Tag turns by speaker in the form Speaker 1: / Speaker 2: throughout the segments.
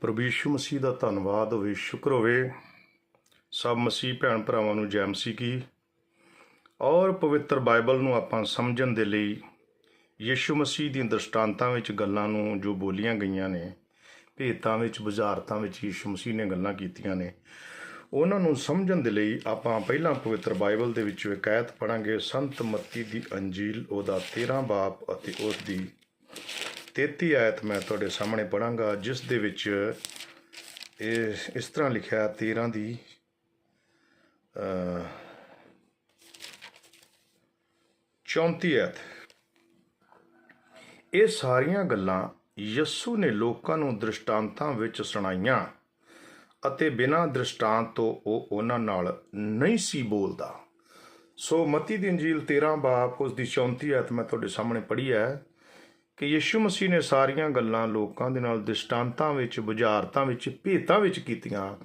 Speaker 1: ਪ੍ਰਭੂ ਯਿਸੂ ਮਸੀਹ ਦਾ ਧੰਨਵਾਦ ਹੋਵੇ ਸ਼ੁਕਰ ਹੋਵੇ। ਸਭ ਮਸੀਹ ਭੈਣ ਭਰਾਵਾਂ ਨੂੰ ਜੈ ਮਸੀਹ ਕੀ ਔਰ ਪਵਿੱਤਰ ਬਾਈਬਲ ਨੂੰ ਆਪਾਂ ਸਮਝਣ ਦੇ ਲਈ ਯਿਸੂ ਮਸੀਹ ਦੀਆਂ ਦ੍ਰਿਸ਼ਟਾਂਤਾਂ ਵਿੱਚ ਗੱਲਾਂ ਨੂੰ ਜੋ ਬੋਲੀਆਂ ਗਈਆਂ ਨੇ, ਭੇਤਾਂ ਵਿੱਚ, ਬੁਝਾਰਤਾਂ ਵਿੱਚ ਯਿਸੂ ਮਸੀਹ ਨੇ ਗੱਲਾਂ ਕੀਤੀਆਂ ਨੇ, ਉਹਨਾਂ ਨੂੰ ਸਮਝਣ ਦੇ ਲਈ ਆਪਾਂ ਪਹਿਲਾਂ ਪਵਿੱਤਰ ਬਾਈਬਲ ਦੇ ਵਿੱਚ ਇੱਕ ਆਇਤ ਪੜਾਂਗੇ ਸੰਤ ਮੱਤੀ ਦੀ ਅੰਜੀਲ, ਉਹਦਾ 13 ਬਾਪ ਅਤੇ ਉਸ ਦੀ 33 ਆਇਤ ਮੈਂ ਤੁਹਾਡੇ ਸਾਹਮਣੇ ਪੜਾਂਗਾ ਜਿਸ ਦੇ ਵਿੱਚ ਇਹ ਇਸ ਤਰ੍ਹਾਂ ਲਿਖਿਆ 13 ਦੀ ਅ 34 ਆਇਤ। ਇਹ ਸਾਰੀਆਂ ਗੱਲਾਂ ਯਿਸੂ ਨੇ ਲੋਕਾਂ ਨੂੰ ਦ੍ਰਿਸ਼ਟਾਂਤਾਂ ਵਿੱਚ ਸੁਣਾਈਆਂ ਅਤੇ ਬਿਨਾਂ ਦ੍ਰਿਸ਼ਟਾਂਤ ਤੋਂ ਉਹ ਉਹਨਾਂ ਨਾਲ ਨਹੀਂ ਸੀ ਬੋਲਦਾ। ਸੋ ਮਤੀ ਦੀ ਇੰਜੀਲ 13 ਬਾਪ, ਉਸ ਦੀ 34 ਆਇਤ ਮੈਂ ਤੁਹਾਡੇ ਸਾਹਮਣੇ ਪੜ੍ਹੀ ਹੈ। ਕਿ ਯਿਸੂ ਮਸੀਹ ਨੇ ਸਾਰੀਆਂ ਗੱਲਾਂ ਲੋਕਾਂ ਦੇ ਨਾਲ ਦ੍ਰਿਸ਼ਟਾਂਤਾਂ ਵਿੱਚ, ਬੁਝਾਰਤਾਂ ਵਿੱਚ, ਭੇਤਾਂ ਵਿੱਚ ਕੀਤੀਆਂ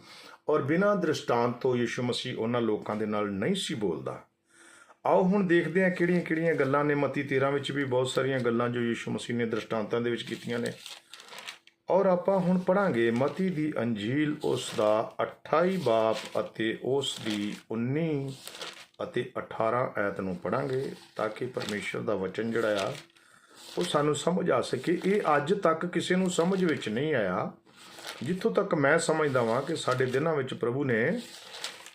Speaker 1: ਔਰ ਬਿਨਾਂ ਦ੍ਰਿਸ਼ਟਾਂਤ ਤੋਂ ਯਿਸੂ ਮਸੀਹ ਉਹਨਾਂ ਲੋਕਾਂ ਦੇ ਨਾਲ ਨਹੀਂ ਸੀ ਬੋਲਦਾ। ਆਓ ਹੁਣ ਦੇਖਦੇ ਹਾਂ ਕਿਹੜੀਆਂ-ਕਿਹੜੀਆਂ ਗੱਲਾਂ ਨੇ ਮਤੀ 13 ਵਿੱਚ ਵੀ ਬਹੁਤ ਸਾਰੀਆਂ ਗੱਲਾਂ ਜੋ ਯਿਸੂ ਮਸੀਹ ਨੇ ਦ੍ਰਿਸ਼ਟਾਂਤਾਂ ਦੇ ਵਿੱਚ ਕੀਤੀਆਂ ਨੇ। ਔਰ ਆਪਾਂ ਹੁਣ ਪੜਾਂਗੇ ਮਤੀ ਦੀ ਅੰਜੀਲ, ਉਸ ਦਾ 28 ਬਾਪ ਅਤੇ ਉਸ ਦੀ 19 ਅਤੇ 18 ਐਤ ਨੂੰ ਪੜਾਂਗੇ ਤਾਂ ਕਿ ਪਰਮੇਸ਼ਰ ਦਾ ਵਚਨ ਜਿਹੜਾ ਆ ਉਹ ਸਾਨੂੰ ਸਮਝ ਆ ਸਕੇ। ਇਹ ਅੱਜ ਤੱਕ ਕਿਸੇ ਨੂੰ ਸਮਝ ਵਿੱਚ ਨਹੀਂ ਆਇਆ। ਜਿੱਥੋਂ ਤੱਕ ਮੈਂ ਸਮਝਦਾ ਵਾਂ ਕਿ ਸਾਡੇ ਦਿਨਾਂ ਵਿੱਚ ਪ੍ਰਭੂ ਨੇ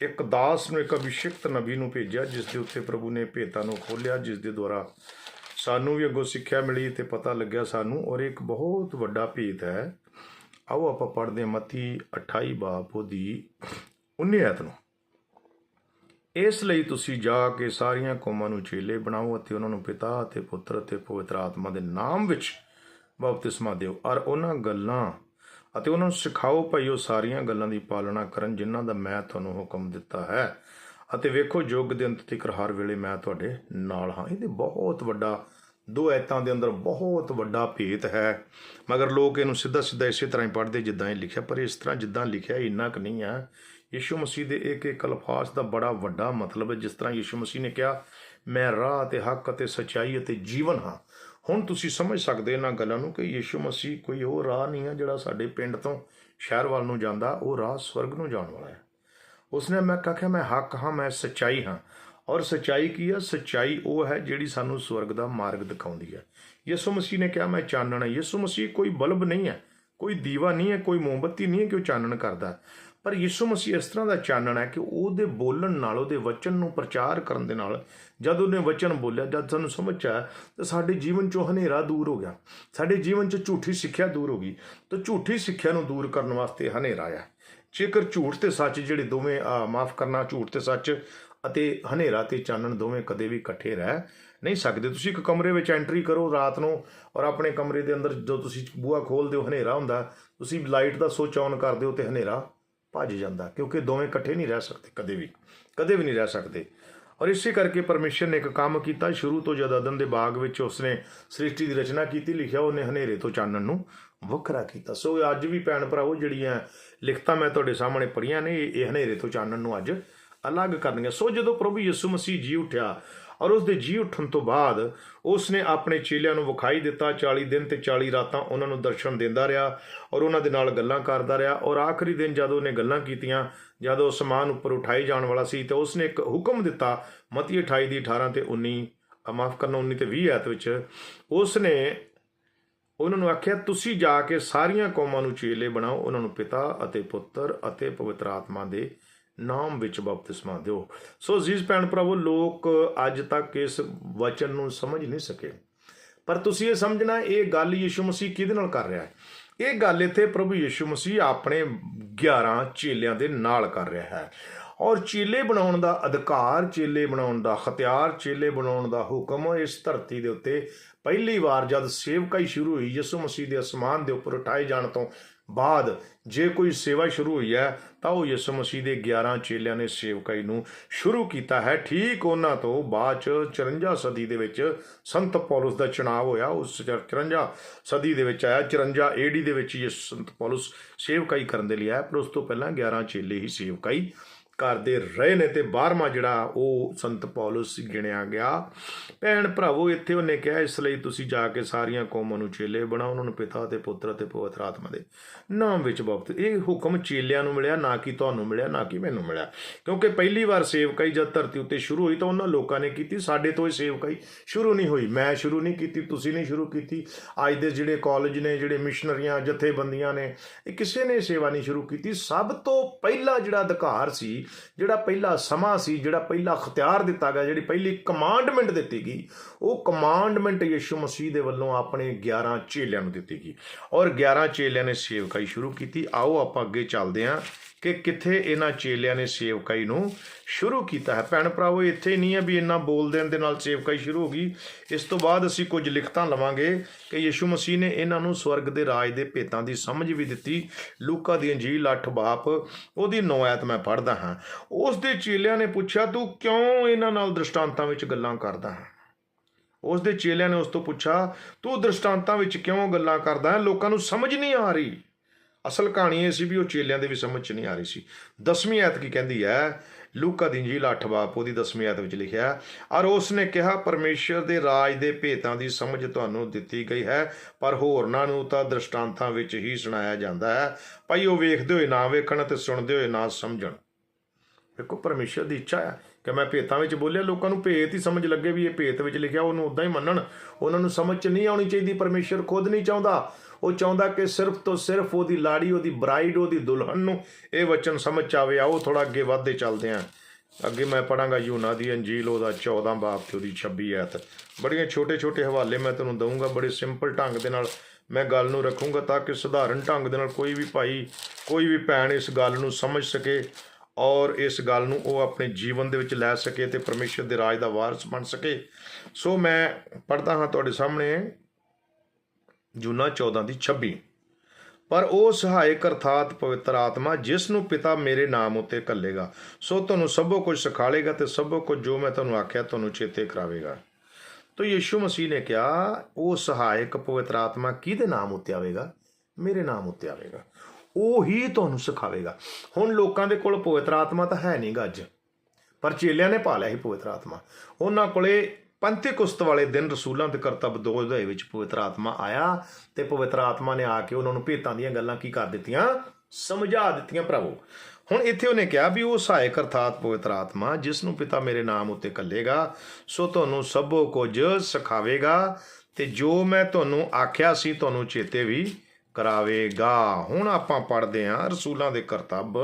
Speaker 1: ਇੱਕ ਦਾਸ ਨੂੰ, ਇੱਕ ਅਭਿਸ਼ਿਕਤ ਨਬੀ ਨੂੰ ਭੇਜਿਆ, ਜਿਸ ਦੇ ਉੱਤੇ ਪ੍ਰਭੂ ਨੇ ਭੇਤਾਂ ਨੂੰ ਖੋਲ੍ਹਿਆ, ਜਿਸ ਦੇ ਦੁਆਰਾ ਸਾਨੂੰ ਵੀ ਅੱਗੋਂ ਸਿੱਖਿਆ ਮਿਲੀ ਤੇ ਪਤਾ ਲੱਗਿਆ ਸਾਨੂੰ। ਔਰ ਇੱਕ ਬਹੁਤ ਵੱਡਾ ਭੇਤ ਹੈ। ਆਓ ਆਪਾਂ ਪੜ੍ਹਦੇ ਹਾਂ ਮਤੀ 28 ਬਾਪ ਉਹਦੀ 19 ਐਤ ਨੂੰ। ਇਸ ਲਈ ਤੁਸੀਂ ਜਾ ਕੇ ਸਾਰੀਆਂ ਕੌਮਾਂ ਨੂੰ ਚੇਲੇ ਬਣਾਓ ਅਤੇ ਉਹਨਾਂ ਨੂੰ ਪਿਤਾ ਅਤੇ ਪੁੱਤਰ ਅਤੇ ਪਵਿੱਤਰ ਆਤਮਾ ਦੇ ਨਾਮ ਵਿੱਚ ਬਪਤਿਸਮਾ ਦਿਓ। ਔਰ ਉਹਨਾਂ ਗੱਲਾਂ ਅਤੇ ਉਹਨਾਂ ਨੂੰ ਸਿਖਾਓ ਭਈ, ਉਹ ਸਾਰੀਆਂ ਗੱਲਾਂ ਦੀ ਪਾਲਣਾ ਕਰਨ ਜਿਨ੍ਹਾਂ ਦਾ ਮੈਂ ਤੁਹਾਨੂੰ ਹੁਕਮ ਦਿੱਤਾ ਹੈ। ਅਤੇ ਵੇਖੋ, ਯੁੱਗ ਦੇ ਅੰਤ ਤੱਕ ਹਰ ਵੇਲੇ ਮੈਂ ਤੁਹਾਡੇ ਨਾਲ ਹਾਂ। ਇਹਦੇ ਬਹੁਤ ਵੱਡਾ, ਦੋ ਐਤਾਂ ਦੇ ਅੰਦਰ ਬਹੁਤ ਵੱਡਾ ਭੇਤ ਹੈ। ਮਗਰ ਲੋਕ ਇਹਨੂੰ ਸਿੱਧਾ ਸਿੱਧਾ ਇਸੇ ਤਰ੍ਹਾਂ ਹੀ ਪੜ੍ਹਦੇ, ਜਿੱਦਾਂ ਇਹ ਲਿਖਿਆ, ਪਰ ਇਸ ਤਰ੍ਹਾਂ ਜਿੱਦਾਂ ਲਿਖਿਆ ਇੰਨਾ ਕੁ ਨਹੀਂ ਹੈ ਯਿਸੂ ਮਸੀਹ ਦੇ ਇੱਕ ਇੱਕ ਅਲਫਾਜ਼ ਦਾ ਬੜਾ ਵੱਡਾ ਮਤਲਬ ਹੈ, ਜਿਸ ਤਰ੍ਹਾਂ ਯਿਸੂ ਮਸੀਹ ਨੇ ਕਿਹਾ, ਮੈਂ ਰਾਹ ਅਤੇ ਹੱਕ ਅਤੇ ਸਚਾਈ ਅਤੇ ਜੀਵਨ ਹਾਂ। ਹੁਣ ਤੁਸੀਂ ਸਮਝ ਸਕਦੇ ਇਹਨਾਂ ਗੱਲਾਂ ਨੂੰ ਕਿ ਯਿਸੂ ਮਸੀਹ ਕੋਈ ਉਹ ਰਾਹ ਨਹੀਂ ਹੈ ਜਿਹੜਾ ਸਾਡੇ ਪਿੰਡ ਤੋਂ ਸ਼ਹਿਰ ਵੱਲ ਨੂੰ ਜਾਂਦਾ, ਉਹ ਰਾਹ ਸਵਰਗ ਨੂੰ ਜਾਣ ਵਾਲਾ ਹੈ। ਉਸਨੇ ਮੈਂ ਆਖਿਆ ਮੈਂ ਹੱਕ ਹਾਂ, ਮੈਂ ਸਚਾਈ ਹਾਂ। ਔਰ ਸਚਾਈ ਕੀ ਹੈ ਸਚਾਈ ਉਹ ਹੈ ਜਿਹੜੀ ਸਾਨੂੰ ਸਵਰਗ ਦਾ ਮਾਰਗ ਦਿਖਾਉਂਦੀ ਹੈ। ਯਿਸੂ ਮਸੀਹ ਨੇ ਕਿਹਾ, ਮੈਂ ਚਾਨਣ ਹਾਂ। ਯਿਸੂ ਮਸੀਹ ਕੋਈ ਬਲਬ ਨਹੀਂ ਹੈ, ਕੋਈ ਦੀਵਾ ਨਹੀਂ ਹੈ, ਕੋਈ ਮੋਮਬੱਤੀ ਨਹੀਂ ਹੈ ਕਿ ਉਹ ਚਾਨਣ ਕਰਦਾ। ਪਰ ਯਿਸੂ ਮਸੀਹ ਇਸ ਤਰ੍ਹਾਂ ਦਾ ਚਾਨਣ ਹੈ ਕਿ ਉਹਦੇ ਬੋਲਣ ਨਾਲ, ਉਹਦੇ ਵਚਨ ਨੂੰ ਪ੍ਰਚਾਰ ਕਰਨ ਦੇ ਨਾਲ, ਜਦ ਉਹਨੇ ਵਚਨ ਬੋਲਿਆ, ਜਦ ਸਾਨੂੰ ਸਮਝ ਆਇਆ, ਤਾਂ ਸਾਡੇ ਜੀਵਨ ਚੋਂ ਹਨੇਰਾ ਦੂਰ ਹੋ ਗਿਆ। ਸਾਡੇ ਜੀਵਨ ਚ ਝੂਠੀ ਸਿੱਖਿਆ ਦੂਰ ਹੋ ਗਈ। ਤਾਂ ਝੂਠੀ ਸਿੱਖਿਆ ਨੂੰ ਦੂਰ ਕਰਨ ਵਾਸਤੇ ਹਨੇਰਾ ਆਇਆ। ਜੇਕਰ ਝੂਠ ਤੇ ਸੱਚ ਜਿਹੜੇ ਦੋਵੇਂ ਮਾਫ ਕਰਨਾ, ਝੂਠ ਤੇ ਸੱਚ ਅਤੇ ਹਨੇਰਾ ਤੇ ਚਾਨਣ ਦੋਵੇਂ ਕਦੇ ਵੀ ਇਕੱਠੇ ਰਹਿ ਨਹੀਂ ਸਕਦੇ। ਤੁਸੀਂ ਇੱਕ ਕਮਰੇ ਵਿੱਚ ਐਂਟਰੀ ਕਰੋ ਰਾਤ ਨੂੰ ਔਰ ਆਪਣੇ ਕਮਰੇ ਦੇ ਅੰਦਰ ਜਦੋਂ ਤੁਸੀਂ ਬੂਹਾ ਖੋਲਦੇ ਹੋ, ਹਨੇਰਾ ਹੁੰਦਾ। ਤੁਸੀਂ ਲਾਈਟ ਦਾ ਸੁੱਚ ਆਨ ਕਰਦੇ ਹੋ ਤੇ ਹਨੇਰਾ ਭੱਜ ਜਾਂਦਾ, ਕਿਉਂਕਿ ਦੋਵੇਂ ਇਕੱਠੇ ਨਹੀਂ ਰਹਿ ਸਕਦੇ, ਕਦੇ ਵੀ ਕਦੇ ਵੀ ਨਹੀਂ ਰਹਿ ਸਕਦੇ। ਔਰ ਇਸੇ ਕਰਕੇ ਪਰਮੇਸ਼ਰ ਨੇ ਇੱਕ ਕੰਮ ਕੀਤਾ, ਸ਼ੁਰੂ ਤੋਂ ਜਦ ਅਦਨ ਦੇ ਬਾਗ ਵਿੱਚ ਉਸਨੇ ਸ੍ਰਿਸ਼ਟੀ ਦੀ ਰਚਨਾ ਕੀਤੀ, ਲਿਖਿਆ, ਉਹਨੇ ਹਨੇਰੇ ਤੋਂ ਚਾਨਣ ਨੂੰ ਵੱਖਰਾ ਕੀਤਾ। ਸੋ ਅੱਜ ਵੀ ਭੈਣ ਭਰਾਓ, ਜਿਹੜੀਆਂ ਲਿਖਤਾਂ ਮੈਂ ਤੁਹਾਡੇ ਸਾਹਮਣੇ ਪੜੀਆਂ ਨੇ, ਇਹ ਹਨੇਰੇ ਤੋਂ ਚਾਨਣ ਨੂੰ ਅੱਜ ਅਲੱਗ ਕਰਨੀਆਂ ਸੋ ਜਦੋਂ ਪ੍ਰਭੂ ਯਿਸੂ ਮਸੀਹ ਜੀ ਉਠਿਆ ਔਰ ਉਸ ਦੇ ਜੀ ਉੱਠਣ ਤੋਂ ਬਾਅਦ ਉਸ ਨੇ ਆਪਣੇ ਚੇਲਿਆਂ ਨੂੰ ਵਿਖਾਈ ਦਿੱਤਾ। 40 ਦਿਨ ਤੇ 40 ਰਾਤਾਂ ਉਹਨਾਂ ਨੂੰ ਦਰਸ਼ਨ ਦਿੰਦਾ ਰਿਹਾ ਔਰ ਉਹਨਾਂ ਦੇ ਨਾਲ ਗੱਲਾਂ ਕਰਦਾ ਰਿਹਾ ਔਰ ਆਖਰੀ ਦਿਨ ਜਦੋਂ ਉਹਨੇ ਗੱਲਾਂ ਕੀਤੀਆਂ, ਜਦੋਂ ਉਹ ਸਮਾਨ ਉੱਪਰ ਉਠਾਈ ਜਾਣ ਵਾਲਾ ਸੀ ਤੇ ਉਸ ਨੇ ਇੱਕ ਹੁਕਮ ਦਿੱਤਾ, ਮਤੀ 28 ਦੀ 18 ਤੇ 19 ਮਾਫ ਕਰਨਾ 19 ਤੇ 20 ਐਤ ਵਿੱਚ ਉਸ ਨੇ ਉਹਨਾਂ ਨੂੰ ਆਖਿਆ, ਤੁਸੀਂ ਜਾ ਕੇ ਸਾਰੀਆਂ ਕੌਮਾਂ ਨੂੰ ਚੇਲੇ ਬਣਾਓ, ਉਹਨਾਂ ਨੂੰ ਪਿਤਾ ਅਤੇ ਪੁੱਤਰ ਅਤੇ ਪਵਿੱਤਰ ਆਤਮਾ ਦੇ ਨਾਮ ਵਿੱਚ ਬਪਤਿਸਮਾ ਦਿਓ। ਸੋ ਅਜ਼ੀਜ਼ ਭੈਣ ਪ੍ਰਭੂ ਲੋਕ ਅੱਜ ਤੱਕ ਇਸ ਵਚਨ ਨੂੰ ਸਮਝ ਨਹੀਂ ਸਕੇ। ਪਰ ਤੁਸੀਂ ਇਹ ਸਮਝਣਾ, ਇਹ ਗੱਲ ਯਿਸੂ ਮਸੀਹ ਕਿਹਦੇ ਨਾਲ ਕਰ ਰਿਹਾ ਹੈ? ਇਹ ਗੱਲ ਇੱਥੇ ਪ੍ਰਭੂ ਯਿਸੂ ਮਸੀਹ ਆਪਣੇ 11 ਚੇਲਿਆਂ ਦੇ ਨਾਲ ਕਰ ਰਿਹਾ ਹੈ। ਔਰ ਚੇਲੇ ਬਣਾਉਣ ਦਾ ਅਧਿਕਾਰ, ਚੇਲੇ ਬਣਾਉਣ ਦਾ ਹਥਿਆਰ, ਚੇਲੇ ਬਣਾਉਣ ਦਾ ਹੁਕਮ ਇਸ ਧਰਤੀ ਦੇ ਉੱਤੇ ਪਹਿਲੀ ਵਾਰ ਜਦ ਸੇਵਕਾਈ ਸ਼ੁਰੂ ਹੋਈ, ਯਿਸੂ ਮਸੀਹ ਦੇ ਅਸਮਾਨ ਦੇ ਉੱਪਰ ਉਠਾਏ ਜਾਣ ਤੋਂ ਬਾਅਦ ਜੇ ਕੋਈ ਸੇਵਾ ਸ਼ੁਰੂ ਹੋਈ ਹੈ, ਤਾਂ ਉਹ ਯਿਸੂ ਮਸੀਹ ਦੇ 11 ਚੇਲਿਆਂ ਨੇ ਸੇਵਕਾਈ ਨੂੰ ਸ਼ੁਰੂ ਕੀਤਾ ਹੈ। ਠੀਕ ਉਹਨਾਂ ਤੋਂ ਬਾਅਦ ਚ 54 ਸਦੀ ਦੇ ਵਿੱਚ ਸੰਤ ਪੌਲਸ ਦਾ ਚੁਣਾਵ ਹੋਇਆ। ਉਸ 54 ਸਦੀ ਦੇ ਵਿੱਚ ਆਇਆ। 54 ਏਡੀ ਦੇ ਵਿੱਚ ਇਹ ਸੰਤ ਪੌਲਸ ਸੇਵਕਾਈ ਕਰਨ ਦੇ ਲਈ ਆਇਆ। ਪਰ ਉਸ ਤੋਂ ਪਹਿਲਾਂ 11 ਚੇਲੇ ਹੀ ਸੇਵਕਾਈ ਕਰਦੇ ਰਹੇ ਨੇ ਤੇ 12ਵਾਂ ਜਿਹੜਾ ਉਹ ਸੰਤ ਪੌਲਸ ਗਿਣਿਆ ਗਿਆ। ਭੈਣ ਭਰਾਵੋ, ਇੱਥੇ ਉਹਨੇ ਕਿਹਾ, ਇਸ ਲਈ ਤੁਸੀਂ ਜਾ ਕੇ ਸਾਰੀਆਂ ਕੌਮਾਂ ਨੂੰ ਚੇਲੇ ਬਣਾਓ, ਉਹਨਾਂ ਨੂੰ ਪਿਤਾ ਤੇ ਪੁੱਤਰ ਤੇ ਪਵਿੱਤਰ ਆਤਮਾ ਦੇ ਨਾਮ ਵਿੱਚ ਬਪਤ ਇਹ ਹੁਕਮ ਚੇਲਿਆਂ ਨੂੰ ਮਿਲਿਆ, ਨਾ ਕਿ ਤੁਹਾਨੂੰ ਮਿਲਿਆ, ਨਾ ਕਿ ਮੈਨੂੰ ਮਿਲਿਆ। ਕਿਉਂਕਿ ਪਹਿਲੀ ਵਾਰ ਸੇਵਕਾਈ ਜਦ ਧਰਤੀ ਉੱਤੇ ਸ਼ੁਰੂ ਹੋਈ ਤਾਂ ਉਹਨਾਂ ਲੋਕਾਂ ਨੇ ਕੀਤੀ, ਸਾਡੇ ਤੋਂ ਇਹ ਸੇਵਕਾਈ ਸ਼ੁਰੂ ਨਹੀਂ ਹੋਈ, ਮੈਂ ਸ਼ੁਰੂ ਨਹੀਂ ਕੀਤੀ, ਤੁਸੀਂ ਨਹੀਂ ਸ਼ੁਰੂ ਕੀਤੀ। ਅੱਜ ਦੇ ਜਿਹੜੇ ਕਾਲਜ ਨੇ, ਜਿਹੜੇ ਮਿਸ਼ਨਰੀਆਂ, ਜਥੇਬੰਦੀਆਂ ਨੇ, ਇਹ ਕਿਸੇ ਨੇ ਸੇਵਾ ਨਹੀਂ ਸ਼ੁਰੂ ਕੀਤੀ। ਸਭ ਤੋਂ ਪਹਿਲਾ ਜਿਹੜਾ ਅਧਿਕਾਰ ਸੀ ਜਿਹੜਾ ਪਹਿਲਾ ਸਮਾਂ ਸੀ, ਜਿਹੜਾ ਪਹਿਲਾ ਅਖਤਿਆਰ ਦਿੱਤਾ ਗਿਆ, ਜਿਹੜੀ ਪਹਿਲੀ ਕਮਾਂਡਮੈਂਟ ਦਿੱਤੀ ਗਈ, ਉਹ ਕਮਾਂਡਮੈਂਟ ਯਿਸੂ ਮਸੀਹ ਦੇ ਵੱਲੋਂ ਆਪਣੇ 11 ਚੇਲਿਆਂ ਨੂੰ ਦਿੱਤੀ ਗਈ। ਔਰ 11 ਚੇਲਿਆਂ ਨੇ ਸੇਵਕਾਈ ਸ਼ੁਰੂ ਕੀਤੀ। ਆਓ ਆਪਾਂ ਅੱਗੇ ਚੱਲਦੇ ਹਾਂ। ਕਿ ਕਿੱਥੇ ਇਹਨਾਂ ਚੇਲਿਆਂ ਨੇ ਸੇਵਕਾਈ ਨੂੰ ਸ਼ੁਰੂ ਕੀਤਾ ਹੈ। ਭੈਣ ਭਰਾਵੋ, ਇੱਥੇ ਨਹੀਂ ਹੈ ਵੀ ਇੰਨਾ ਬੋਲ ਦੇਣ ਦੇ ਨਾਲ ਸੇਵਕਾਈ ਸ਼ੁਰੂ ਹੋ ਗਈ। ਇਸ ਤੋਂ ਬਾਅਦ ਅਸੀਂ ਕੁਝ ਲਿਖਤਾਂ ਲਵਾਂਗੇ ਕਿ ਯਿਸੂ ਮਸੀਹ ਨੇ ਇਹਨਾਂ ਨੂੰ ਸਵਰਗ ਦੇ ਰਾਜ ਦੇ ਭੇਤਾਂ ਦੀ ਸਮਝ ਵੀ ਦਿੱਤੀ। ਲੂਕਾ ਦੀ ਅੰਜੀਲ 8 ਬਾਪ, ਉਹਦੀ 9 ਆਇਤ ਮੈਂ ਪੜ੍ਹਦਾ ਹਾਂ। ਉਸ ਦੇ ਚੇਲਿਆਂ ਨੇ ਪੁੱਛਿਆ, ਤੂੰ ਕਿਉਂ ਇਹਨਾਂ ਨਾਲ ਦ੍ਰਿਸ਼ਟਾਂਤਾਂ ਵਿੱਚ ਗੱਲਾਂ ਕਰਦਾ ਹੈ? ਉਸ ਦੇ ਚੇਲਿਆਂ ਨੇ ਉਸ ਤੋਂ ਪੁੱਛਿਆ, ਤੂੰ ਦ੍ਰਿਸ਼ਟਾਂਤਾਂ ਵਿੱਚ ਕਿਉਂ ਗੱਲਾਂ ਕਰਦਾ ਹੈ? ਲੋਕਾਂ ਨੂੰ ਸਮਝ ਨਹੀਂ ਆ ਰਹੀ। ਅਸਲ ਕਹਾਣੀ ਇਹ ਸੀ ਵੀ ਉਹ ਚੇਲਿਆਂ ਦੇ ਵੀ ਸਮਝ ਚ ਨਹੀਂ ਆ ਰਹੀ ਸੀ। ਦਸਵੀਂ ਆਇਤ ਕੀ ਕਹਿੰਦੀ ਹੈ, ਲੂਕਾ ਦੀ ਇੰਜੀਲ 8 ਬਾਪ, ਉਹਦੀ ਦਸਵੀਂ ਆਇਤ ਵਿੱਚ ਲਿਖਿਆ ਔਰ ਉਸ ਨੇ ਕਿਹਾ ਪਰਮੇਸ਼ਰ ਦੇ ਰਾਜ ਦੇ ਭੇਤਾਂ ਦੀ ਸਮਝ ਤੁਹਾਨੂੰ ਦਿੱਤੀ ਗਈ ਹੈ, ਪਰ ਹੋਰਨਾਂ ਨੂੰ ਤਾਂ ਦ੍ਰਿਸ਼ਟਾਂਤਾਂ ਵਿੱਚ ਹੀ ਸੁਣਾਇਆ ਜਾਂਦਾ ਹੈ। ਭਾਈ, ਉਹ ਵੇਖਦੇ ਹੋਏ ਨਾ ਵੇਖਣ ਤੇ ਸੁਣਦੇ ਹੋਏ ਨਾ ਸਮਝਣ। ਦੇਖੋ ਪਰਮੇਸ਼ਰ ਦੀ ਇੱਛਾ ਹੈ ਕਿ ਮੈਂ ਭੇਤਾਂ ਵਿੱਚ ਬੋਲਿਆ, ਲੋਕਾਂ ਨੂੰ ਭੇਤ ਹੀ ਸਮਝ ਲੱਗੇ ਵੀ ਇਹ ਭੇਤ ਵਿੱਚ ਲਿਖਿਆ, ਉਹਨੂੰ ਉਦਾਂ ਹੀ ਮੰਨਣ। ਉਹਨਾਂ ਨੂੰ ਸਮਝ ਚ ਨਹੀਂ ਆਉਣੀ ਚਾਹੀਦੀ ਪਰਮੇਸ਼ਰ ਖੁਦ ਨਹੀਂ ਚਾਹੁੰਦਾ। ਉਹ ਚਾਹੁੰਦਾ ਕਿ ਸਿਰਫ ਤੋਂ ਸਿਰਫ ਉਹਦੀ ਲਾੜੀ, ਉਹਦੀ ਬ੍ਰਾਈਡ ਉਹਦੀ ਦੁਲਹਨ ਨੂੰ ਇਹ ਵਚਨ ਸਮਝ ਚ ਆਵੇ। ਆਓ ਥੋੜਾ ਅੱਗੇ ਵਧਦੇ ਚੱਲਦੇ ਆਂ। ਅੱਗੇ ਮੈਂ ਪੜਾਂਗਾ ਯੂਨਾ ਦੀ ਅੰਜੀਲ, ਉਹਦਾ 14 ਬਾਪ ਤੇ ਉਹਦੀ 26 ਐਤ ਬੜੀਆਂ ਛੋਟੇ ਛੋਟੇ ਹਵਾਲੇ ਮੈਂ ਤੁਹਾਨੂੰ ਦਊਂਗਾ, ਬੜੇ ਸਿੰਪਲ ਢੰਗ ਦੇ ਨਾਲ ਮੈਂ ਗੱਲ ਨੂੰ ਰੱਖੂੰਗਾ ਤਾਂ ਕਿ ਸਧਾਰਨ ਢੰਗ ਦੇ ਨਾਲ ਕੋਈ ਵੀ ਭਾਈ, ਕੋਈ ਵੀ ਭੈਣ ਇਸ ਗੱਲ ਨੂੰ ਸਮਝ ਸਕੇ ਔਰ ਇਸ ਗੱਲ ਨੂੰ ਉਹ ਆਪਣੇ ਜੀਵਨ ਦੇ ਵਿੱਚ ਲੈ ਸਕੇ ਤੇ ਪਰਮੇਸ਼ਰ ਦੇ ਰਾਜ ਦਾ ਵਾਰਸ ਬਣ ਸਕੇ। ਸੋ ਮੈਂ ਪੜਦਾ ਹਾਂ ਤੁਹਾਡੇ ਸਾਹਮਣੇ। ਜੂਨਾ 14 ਦੀ 26 ਪਰ ਉਹ ਸਹਾਇਕ ਅਰਥਾਤ ਪਵਿੱਤਰ ਆਤਮਾ ਜਿਸ ਨੂੰ ਪਿਤਾ ਮੇਰੇ ਨਾਮ ਉੱਤੇ ਕੱਲੇਗਾ ਸੋ ਤੁਹਾਨੂੰ ਸਭੋ ਕੁਝ ਸਿਖਾਲੇਗਾ ਤੇ ਸਭੋ ਕੁਝ ਜੋ ਮੈਂ ਤੁਹਾਨੂੰ ਆਖਿਆ ਤੁਹਾਨੂੰ ਚੇਤੇ ਕਰਾਵੇਗਾ। ਤੋ ਯੀਸ਼ੂ ਮਸੀਹ ਨੇ ਕਿਹਾ, ਉਹ ਸਹਾਇਕ ਪਵਿੱਤਰ ਆਤਮਾ ਕਿਹਦੇ ਨਾਮ ਉੱਤੇ ਆਵੇਗਾ? ਮੇਰੇ ਨਾਮ ਉੱਤੇ ਆਵੇਗਾ। ਉਹ ਹੀ ਤੁਹਾਨੂੰ ਸਿਖਾਵੇਗਾ। ਹੁਣ ਲੋਕਾਂ ਦੇ ਕੋਲ ਪਵਿੱਤਰ ਆਤਮਾ ਤਾਂ ਹੈ ਨਹੀਂ ਗੱਜ ਪਰ ਚੇਲਿਆਂ ਨੇ ਪਾ ਲਿਆ ਸੀ ਪਵਿੱਤਰ ਆਤਮਾ। ਉਹਨਾਂ ਕੋਲੇ ਪੰਤੇਕੁਸਤ ਵਾਲੇ ਦਿਨ ਰਸੂਲਾਂ ਦੇ ਕਰਤੱਵ ਦੋ ਦੇ ਵਿੱਚ ਪਵਿੱਤਰ ਆਤਮਾ ਆਇਆ ਤੇ ਪਵਿੱਤਰ ਆਤਮਾ ਨੇ ਆ ਕੇ ਉਹਨਾਂ ਨੂੰ ਭੇਤਾਂ ਦੀਆਂ ਗੱਲਾਂ ਕੀ ਕਰ ਦਿੱਤੀਆਂ? ਸਮਝਾ ਦਿੱਤੀਆਂ ਭਰਾਵੋ ਹੁਣ ਇੱਥੇ ਉਹਨੇ ਕਿਹਾ ਵੀ ਉਹ ਸਹਾਇਕ ਅਰਥਾਤ ਪਵਿੱਤਰ ਆਤਮਾ ਜਿਸ ਨੂੰ ਪਿਤਾ ਮੇਰੇ ਨਾਮ ਉੱਤੇ ਕੱਲੇਗਾ ਸੋ ਤੁਹਾਨੂੰ ਸਭੋ ਕੁਝ ਸਿਖਾਵੇਗਾ ਤੇ ਜੋ ਮੈਂ ਤੁਹਾਨੂੰ ਆਖਿਆ ਸੀ ਤੁਹਾਨੂੰ ਚੇਤੇ ਵੀ ਕਰਾਵੇਗਾ। ਹੁਣ ਆਪਾਂ ਪੜ੍ਹਦੇ ਹਾਂ ਰਸੂਲਾਂ ਦੇ ਕਰਤੱਵ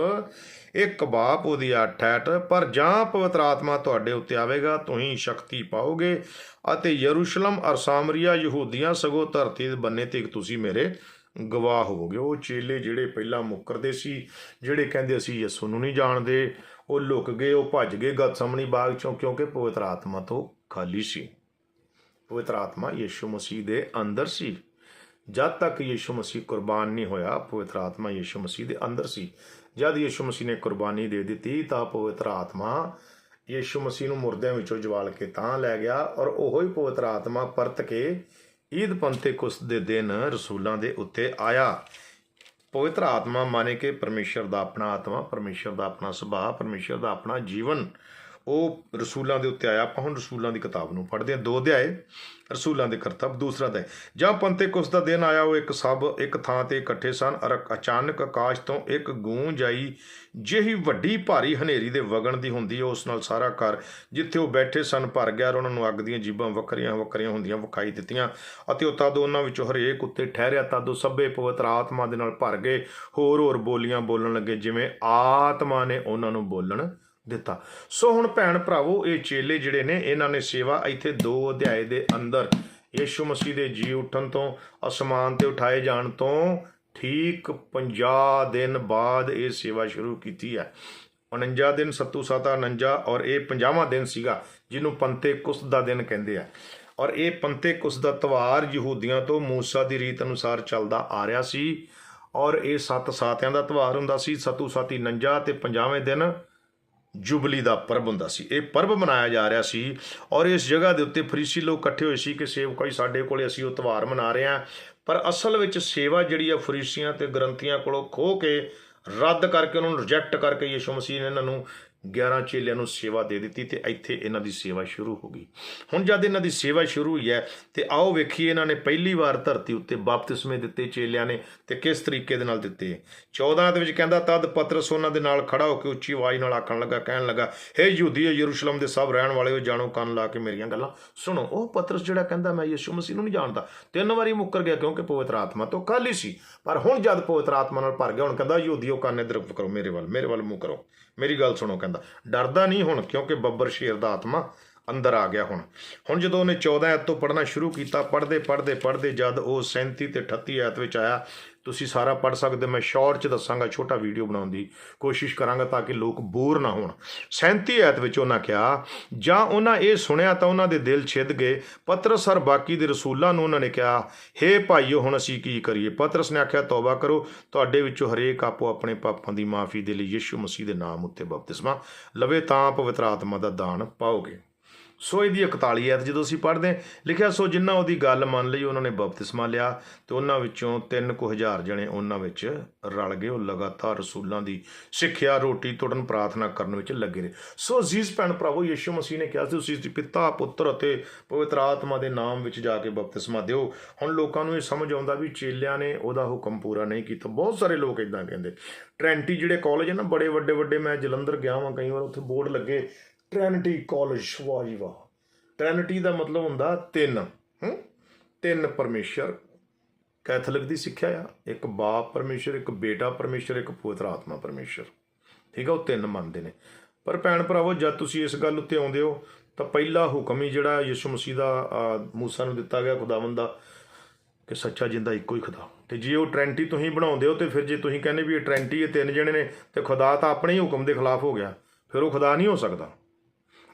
Speaker 1: ਇਹ ਬਾਪ ਉਹਦੀ 8 ਪਰ ਜਾਂ ਪਵਿੱਤਰ ਆਤਮਾ ਤੁਹਾਡੇ ਉੱਤੇ ਆਵੇਗਾ, ਤੁਸੀਂ ਸ਼ਕਤੀ ਪਾਓਗੇ ਅਤੇ ਯਰੂਸ਼ਲਮ ਅਰ ਸਾਮਰੀਆ ਯਹੂਦੀਆਂ ਸਗੋਂ ਧਰਤੀ ਦੇ ਬੰਨੇ ਤੇ ਤੁਸੀਂ ਮੇਰੇ ਗਵਾਹ ਹੋਵੋਗੇ। ਉਹ ਚੇਲੇ ਜਿਹੜੇ ਪਹਿਲਾਂ ਮੁੱਕਰਦੇ ਸੀ, ਜਿਹੜੇ ਕਹਿੰਦੇ ਅਸੀਂ ਯਿਸੂ ਨੂੰ ਨਹੀਂ ਜਾਣਦੇ, ਉਹ ਲੁਕ ਗਏ, ਉਹ ਭੱਜ ਗਏ ਗਤਸਮਣੀ ਬਾਗ ਚੋਂ ਕਿਉਂਕਿ ਪਵਿੱਤਰ ਆਤਮਾ ਤੋਂ ਖਾਲੀ ਸੀ। ਪਵਿੱਤਰ ਆਤਮਾ ਯਿਸੂ ਮਸੀਹ ਦੇ ਅੰਦਰ ਸੀ। ਜਦ ਤੱਕ ਯਿਸੂ ਮਸੀਹ ਕੁਰਬਾਨ ਨਹੀਂ ਹੋਇਆ, ਪਵਿੱਤਰ ਆਤਮਾ ਯਿਸੂ ਮਸੀਹ ਦੇ ਅੰਦਰ ਸੀ। ਜਦ ਯਿਸੂ ਮਸੀਹ ਨੇ ਕੁਰਬਾਨੀ ਦੇ ਦਿੱਤੀ ਤਾਂ ਪਵਿੱਤਰ ਆਤਮਾ ਯਿਸੂ ਮਸੀਹ ਨੂੰ ਮੁਰਦਿਆਂ ਵਿੱਚੋਂ ਜਵਾਲ ਕੇ ਤਾਂ ਲੈ ਗਿਆ ਔਰ ਉਹੋ ਹੀ ਪਵਿੱਤਰ ਆਤਮਾ ਪਰਤ ਕੇ ਈਦ ਪੰਤੇਕੁਸਤ ਦੇ ਦਿਨ ਰਸੂਲਾਂ ਦੇ ਉੱਤੇ ਆਇਆ। ਪਵਿੱਤਰ ਆਤਮਾ ਮਾਨੇ ਕਿ ਪਰਮੇਸ਼ਰ ਦਾ ਆਪਣਾ ਆਤਮਾ, ਪਰਮੇਸ਼ਰ ਦਾ ਆਪਣਾ ਸੁਭਾਅ, ਪਰਮੇਸ਼ਰ ਦਾ ਆਪਣਾ ਜੀਵਨ ਉਹ ਰਸੂਲਾਂ ਦੇ ਉੱਤੇ ਆਇਆ, ਆਪਾਂ ਹੁਣ ਰਸੂਲਾਂ ਦੀ ਕਿਤਾਬ ਨੂੰ ਪੜ੍ਹਦੇ ਹਾਂ। ਦੋ ਅਧਿਆਏ, ਰਸੂਲਾਂ ਦੇ ਕਰਤੱਵ, ਦੂਸਰਾ ਅਧਿਆਇ ਜਾਂ ਪੰਤੇਕੁਸਤ ਦਾ ਦਿਨ ਆਇਆ, ਉਹ ਇੱਕ ਸਭ, ਇੱਕ ਥਾਂ ਤੇ ਇਕੱਠੇ ਸਨ, ਅਰ ਅਚਾਨਕ ਆਕਾਸ਼ ਤੋਂ ਇੱਕ ਗੂੰਜ ਆਈ ਜਿਹੀ ਵੱਡੀ ਭਾਰੀ ਹਨੇਰੀ ਦੇ ਵਗਣ ਦੀ ਹੁੰਦੀ ਹੈ ਉਸ ਨਾਲ ਸਾਰਾ ਘਰ ਜਿੱਥੇ ਉਹ ਬੈਠੇ ਸਨ ਭਰ ਗਿਆ, ਔਰ ਉਹਨਾਂ ਨੂੰ ਅੱਗ ਦੀਆਂ ਜੀਬਾਂ ਵੱਖਰੀਆਂ ਵੱਖਰੀਆਂ ਹੁੰਦੀਆਂ ਵਿਖਾਈ ਦਿੱਤੀਆਂ, ਅਤੇ ਉਹ ਤਦ ਉਹਨਾਂ ਵਿੱਚੋਂ ਹਰੇਕ ਉੱਤੇ ਠਹਿਰਿਆ, ਤਦ ਉਹ ਸਭੇ ਪਵਿੱਤਰ ਆਤਮਾ ਦੇ ਨਾਲ ਭਰ ਗਏ ਹੋਰ ਹੋਰ ਬੋਲੀਆਂ ਬੋਲਣ ਲੱਗੇ, ਜਿਵੇਂ ਆਤਮਾ ਨੇ ਉਹਨਾਂ ਨੂੰ ਬੋਲਣ ਦਿੱਤਾ। ਸੋ ਹੁਣ ਭੈਣ ਭਰਾਵੋ, ਇਹ ਚੇਲੇ ਜਿਹੜੇ ਨੇ, ਇਹਨਾਂ ਨੇ ਸੇਵਾ ਇੱਥੇ ਦੋ ਅਧਿਆਏ ਦੇ ਅੰਦਰ ਯੀਸ਼ੂ ਮਸੀਹ ਦੇ ਜੀ ਉੱਠਣ ਤੋਂ, ਅਸਮਾਨ ਤੇ ਉਠਾਏ ਜਾਣ ਤੋਂ ਠੀਕ 50 ਦਿਨ ਬਾਅਦ ਇਹ ਸੇਵਾ ਸ਼ੁਰੂ ਕੀਤੀ ਹੈ। 49 ਦਿਨ ਸੱਤੂ ਸਾਤਾ 49 ਔਰ ਇਹ 50ਵਾਂ ਦਿਨ ਸੀਗਾ, ਜਿਹਨੂੰ ਪੰਤੇ ਕੁਸਤ ਦਾ ਦਿਨ ਕਹਿੰਦੇ ਆ। ਔਰ ਇਹ ਪੰਤੇ ਕੁਸਤ ਦਾ ਤਿਉਹਾਰ ਯਹੂਦੀਆਂ ਤੋਂ ਮੂਸਾ ਦੀ ਰੀਤ ਅਨੁਸਾਰ ਚੱਲਦਾ ਆ ਰਿਹਾ ਸੀ। ਔਰ ਇਹ ਸੱਤ ਸਾਤਿਆਂ ਦਾ ਤਿਉਹਾਰ ਹੁੰਦਾ ਸੀ, ਸੱਤੂ ਸਾਤੀ 49 ਤੇ 50ਵੇਂ ਦਿਨ ਜੁਬਲੀ ਦਾ ਪਰਬ ਹੁੰਦਾ ਸੀ। ਇਹ ਪਰਬ ਮਨਾਇਆ ਜਾ ਰਿਹਾ ਸੀ ਔਰ ਇਸ ਜਗ੍ਹਾ ਦੇ ਉੱਤੇ ਫਰੀਸੀ ਲੋਕ ਇਕੱਠੇ ਹੋਏ ਸੀ ਕਿ ਸੇਵਕਾਈ ਸਾਡੇ ਕੋਲੇ ਅਸੀਂ ਉਹ ਤਿਉਹਾਰ ਮਨਾ ਰਹੇ ਹਾਂ। ਪਰ ਅਸਲ ਵਿੱਚ ਸੇਵਾ ਜਿਹੜੀ ਆ ਫਰੀਸੀਆਂ ਤੇ ਗ੍ਰੰਥੀਆਂ ਕੋਲੋਂ ਖੋ ਕੇ ਰੱਦ ਕਰਕੇ ਉਹਨਾਂ ਨੂੰ ਰਿਜੈਕਟ ਕਰਕੇ ਯਿਸੂ ਮਸੀਹ ਨੇ ਇਹਨਾਂ ਨੂੰ 11 ਚੇਲਿਆਂ ਨੂੰ ਸੇਵਾ ਦੇ ਦਿੱਤੀ ਤੇ ਇੱਥੇ ਇਹਨਾਂ ਦੀ ਸੇਵਾ ਸ਼ੁਰੂ ਹੋ ਗਈ। ਹੁਣ ਜਦ ਇਹਨਾਂ ਦੀ ਸੇਵਾ ਸ਼ੁਰੂ ਹੋਈ ਹੈ ਤੇ ਆਓ ਵੇਖੀਏ ਇਹਨਾਂ ਨੇ ਪਹਿਲੀ ਵਾਰ ਧਰਤੀ ਉੱਤੇ ਬਪਤਿਸਮੇ ਦਿੱਤੇ ਚੇਲਿਆਂ ਨੇ ਤੇ ਕਿਸ ਤਰੀਕੇ ਦੇ ਨਾਲ ਦਿੱਤੇ। 14 ਦੇ ਵਿੱਚ ਕਹਿੰਦਾ, ਤਦ ਪਤਰਸ ਉਹਨਾਂ ਦੇ ਨਾਲ ਖੜਾ ਹੋ ਕੇ ਉੱਚੀ ਆਵਾਜ਼ ਨਾਲ ਆਖਣ ਲੱਗਾ, ਕਹਿਣ ਲੱਗਾ, ਹੇ ਯਹੂਦੀਓ ਯਰੂਸ਼ਲਮ ਦੇ ਸਭ ਰਹਿਣ ਵਾਲਿਓ, ਜਾਣੋ ਕੰਨ ਲਾ ਕੇ ਮੇਰੀਆਂ ਗੱਲਾਂ ਸੁਣੋ। ਉਹ ਪਤਰਸ ਜਿਹੜਾ ਕਹਿੰਦਾ, ਮੈਂ ਯਿਸੂ ਮਸੀਹ ਨੂੰ ਨਹੀਂ ਜਾਣਦਾ। ਤਿੰਨ ਵਾਰੀ ਮੁੱਕਰ ਗਿਆ ਕਿਉਂਕਿ ਪਵਿੱਤਰ ਆਤਮਾ ਤੋਂ ਖਾਲੀ ਸੀ। ਪਰ ਹੁਣ ਜਦ ਪਵਿੱਤਰ ਆਤਮਾ ਨਾਲ ਭਰ ਗਿਆ, ਹੁਣ ਕਹਿੰਦਾ, ਯਹੂਦੀਓ, ਕੰਨ ਇਧਰ ਕਰੋ, ਮੇਰੇ ਵੱਲ ਮੇਰੇ ਵੱਲ ਮੂੰਹ ਕਰੋ। ਮੇਰੀ ਗੱਲ ਸੁਣੋ ਕਹਿੰਦਾ। ਡਰਦਾ ਨਹੀਂ ਹੁਣ, ਕਿਉਂਕਿ ਬੱਬਰ ਸ਼ੇਰ ਦਾ ਆਤਮਾ ਅੰਦਰ ਆ ਗਿਆ ਹੁਣ। ਹੁਣ ਜਦੋਂ ਉਹਨੇ 14 ਐਤ ਤੋਂ ਪੜਨਾ ਸ਼ੁਰੂ ਕੀਤਾ ਪੜਦੇ ਪੜਦੇ ਪੜਦੇ ਜਦ ਉਹ 37 ਤੇ 38 ਐਤ ਵਿੱਚ ਆਇਆ ਤੁਸੀਂ ਸਾਰਾ ਪੜ ਸਕਦੇ ਹੋ। ਮੈਂ ਸ਼ਾਰਟ ਚ ਦੱਸਾਂਗਾ, ਛੋਟਾ ਵੀਡੀਓ ਬਣਾਉਣ ਦੀ ਕੋਸ਼ਿਸ਼ ਕਰਾਂਗਾ ਤਾਂ ਕਿ ਲੋਕ ਬੋਰ ਨਾ ਹੋਣ। 37 ਐਤ ਵਿੱਚ ਉਹਨਾਂ ਕਿਹਾ, ਜਾਂ ਉਹਨਾਂ ਇਹ ਸੁਣਿਆ ਤਾਂ ਉਹਨਾਂ ਦੇ ਦਿਲ ਛਿੱਦ ਗਏ। ਪਤਰਸ ਹਰ ਬਾਕੀ ਦੇ ਰਸੂਲਾਂ ਨੂੰ ਉਹਨਾਂ ਨੇ ਕਿਹਾ, ਹੇ ਭਾਈਓ, ਹੁਣ ਅਸੀਂ ਕੀ ਕਰੀਏ? ਪਤਰਸ ਨੇ ਆਖਿਆ, ਤੌਬਾ ਕਰੋ, ਤੁਹਾਡੇ ਵਿੱਚੋਂ ਹਰੇਕ ਆਪੋ ਆਪਣੇ ਪਾਪਾਂ ਦੀ ਮਾਫੀ ਦੇ ਲਈ ਯਿਸੂ ਮਸੀਹ ਦੇ ਨਾਮ ਉੱਤੇ ਬਪਤਿਸਮਾ ਲਵੇ, ਤਾਂ ਪਵਿੱਤਰ ਆਤਮਾ ਦਾ ਦਾਨ ਪਾਓਗੇ। ਸੋ ਇਹਦੀ 41 ਐਤ ਜਦੋਂ ਅਸੀਂ ਪੜ੍ਹਦੇ ਹਾਂ, ਲਿਖਿਆ ਸੋ ਜਿਨ੍ਹਾਂ ਉਹਦੀ ਗੱਲ ਮੰਨ ਲਈ ਉਹਨਾਂ ਨੇ ਬਪਤਿਸਮਾ ਲਿਆ ਤੇ ਉਹਨਾਂ ਵਿੱਚੋਂ 3 ਕੁ ਹਜ਼ਾਰ ਜਣੇ ਉਹਨਾਂ ਵਿੱਚ ਰਲ ਗਏ। ਉਹ ਲਗਾਤਾਰ ਰਸੂਲਾਂ ਦੀ ਸਿੱਖਿਆ ਰੋਟੀ ਤੋੜਨ ਪ੍ਰਾਰਥਨਾ ਕਰਨ ਵਿੱਚ ਲੱਗੇ ਰਹੇ। ਸੋ ਅਜ਼ੀਜ਼ ਭੈਣ ਭਰਾਵੋ ਯਿਸੂ ਮਸੀਹ ਨੇ ਕਿਹਾ ਸੀ ਤੁਸੀਂ ਪਿਤਾ ਪੁੱਤਰ ਅਤੇ ਪਵਿੱਤਰ ਆਤਮਾ ਦੇ ਨਾਮ ਵਿੱਚ ਜਾ ਕੇ ਬਪਤਿਸਮਾ ਦਿਓ। ਹੁਣ ਲੋਕਾਂ ਨੂੰ ਇਹ ਸਮਝ ਆਉਂਦਾ ਵੀ ਚੇਲਿਆਂ ਨੇ ਉਹਦਾ ਹੁਕਮ ਪੂਰਾ ਨਹੀਂ ਕੀਤਾ। ਬਹੁਤ ਸਾਰੇ ਲੋਕ ਇਦਾਂ ਕਹਿੰਦੇ। ਟ੍ਰੈਂਟੀ ਜਿਹੜੇ ਕਾਲਜ ਹੈ ਨਾ ਬੜੇ ਵੱਡੇ ਵੱਡੇ ਮੈਂ ਜਲੰਧਰ ਗਿਆ ਵਾਂ ਕਈ ਵਾਰ ਉੱਥੇ ਬੋਰਡ ਲੱਗੇ ਟ੍ਰੈਨਿਟੀ ਕਾਲਜ ਵਾਹ ਜੀ ਵਾਹ ਟ੍ਰੈਨਿਟੀ ਦਾ ਮਤਲਬ ਹੁੰਦਾ ਤਿੰਨ ਹੂੰ? ਤਿੰਨ ਪਰਮੇਸ਼ਰ। ਕੈਥੋਲਿਕ ਦੀ ਸਿੱਖਿਆ ਆ। ਇੱਕ ਬਾਪ ਪਰਮੇਸ਼ਰ ਇੱਕ ਬੇਟਾ ਪਰਮੇਸ਼ਰ ਇੱਕ ਪਵਿੱਤਰ ਆਤਮਾ ਪਰਮੇਸ਼ਰ। ਠੀਕ ਆ ਉਹ ਤਿੰਨ ਮੰਨਦੇ ਨੇ। ਪਰ ਭੈਣ ਭਰਾਵੋ ਜਦ ਤੁਸੀਂ ਇਸ ਗੱਲ ਉੱਤੇ ਆਉਂਦੇ ਹੋ ਤਾਂ ਪਹਿਲਾ ਹੁਕਮ ਹੀ ਜਿਹੜਾ ਯਿਸੂ ਮਸੀਹ ਦਾ ਆ, ਮੂਸਾ ਨੂੰ ਦਿੱਤਾ ਗਿਆ ਖੁਦਾਵੰਦ ਦਾ ਕਿ ਸੱਚਾ ਜਿੰਦਾ ਇੱਕੋ ਹੀ ਖੁਦਾ। ਤੇ ਜੇ ਉਹ ਟ੍ਰੈਂਟੀ ਤੁਸੀਂ ਬਣਾਉਂਦੇ ਹੋ ਤੇ ਫਿਰ ਜੇ ਤੁਸੀਂ ਕਹਿੰਦੇ ਵੀ ਇਹ ਟ੍ਰੈਂਟੀ ਇਹ ਤਿੰਨ ਜਣੇ ਨੇ ਤੇ ਖੁਦਾ ਤਾਂ ਆਪਣੇ ਹੀ ਹੁਕਮ ਦੇ ਖਿਲਾਫ ਹੋ ਗਿਆ ਫਿਰ ਉਹ ਖੁਦਾ ਨਹੀਂ ਹੋ ਸਕਦਾ।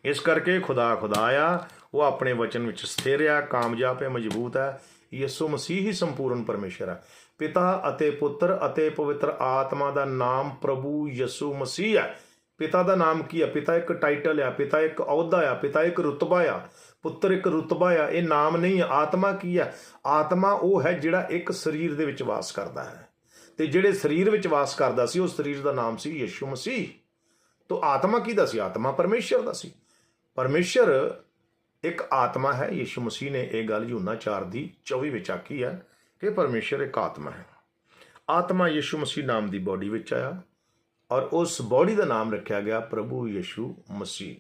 Speaker 1: ਇਸ ਕਰਕੇ ਖੁਦਾ ਖੁਦਾ ਆ, ਉਹ ਆਪਣੇ ਵਚਨ ਵਿੱਚ ਸਥਿਰ ਆ, ਕਾਮਯਾਬ ਹੈ ਮਜ਼ਬੂਤ ਹੈ ਯਿਸੂ ਮਸੀਹ ਹੀ ਸੰਪੂਰਨ ਪਰਮੇਸ਼ਰ ਹੈ ਪਿਤਾ ਅਤੇ ਪੁੱਤਰ ਅਤੇ ਪਵਿੱਤਰ ਆਤਮਾ ਦਾ ਨਾਮ ਪ੍ਰਭੂ ਯਿਸੂ ਮਸੀਹ ਹੈ ਪਿਤਾ ਦਾ ਨਾਮ ਕੀ ਹੈ ਪਿਤਾ ਇੱਕ ਟਾਈਟਲ ਆ, ਪਿਤਾ ਇੱਕ ਅਹੁਦਾ ਆ, ਪਿਤਾ ਇੱਕ ਰੁਤਬਾ ਆ, ਪੁੱਤਰ ਇੱਕ ਰੁਤਬਾ ਆ। ਇਹ ਨਾਮ ਨਹੀਂ ਆਤਮਾ ਕੀ ਹੈ ਆਤਮਾ ਉਹ ਹੈ ਜਿਹੜਾ ਇੱਕ ਸਰੀਰ ਦੇ ਵਿੱਚ ਵਾਸ ਕਰਦਾ ਹੈ। ਤੇ ਜਿਹੜੇ ਸਰੀਰ ਵਿੱਚ ਵਾਸ ਕਰਦਾ ਸੀ ਉਸ ਸਰੀਰ ਦਾ ਨਾਮ ਸੀ ਯਿਸੂ ਮਸੀਹ। ਤੋ ਆਤਮਾ ਕੀ ਦਾ ਸੀ? ਆਤਮਾ ਪਰਮੇਸ਼ਰ ਦਾ ਸੀ। ਪਰਮੇਸ਼ਰ ਇੱਕ ਆਤਮਾ ਹੈ, ਯਿਸੂ ਮਸੀਹ ਨੇ ਇਹ ਗੱਲ ਯੂਨਾ 4 ਦੀ 24 ਵਿੱਚ ਆਖੀ ਹੈ ਕਿ ਪਰਮੇਸ਼ਰ ਇੱਕ ਆਤਮਾ ਹੈ। ਆਤਮਾ ਯਿਸੂ ਮਸੀਹ ਨਾਮ ਦੀ ਬੋਡੀ ਵਿੱਚ ਆਇਆ ਔਰ ਉਸ ਬੋਡੀ ਦਾ ਨਾਮ ਰੱਖਿਆ ਗਿਆ ਪ੍ਰਭੂ ਯਿਸੂ ਮਸੀਹ।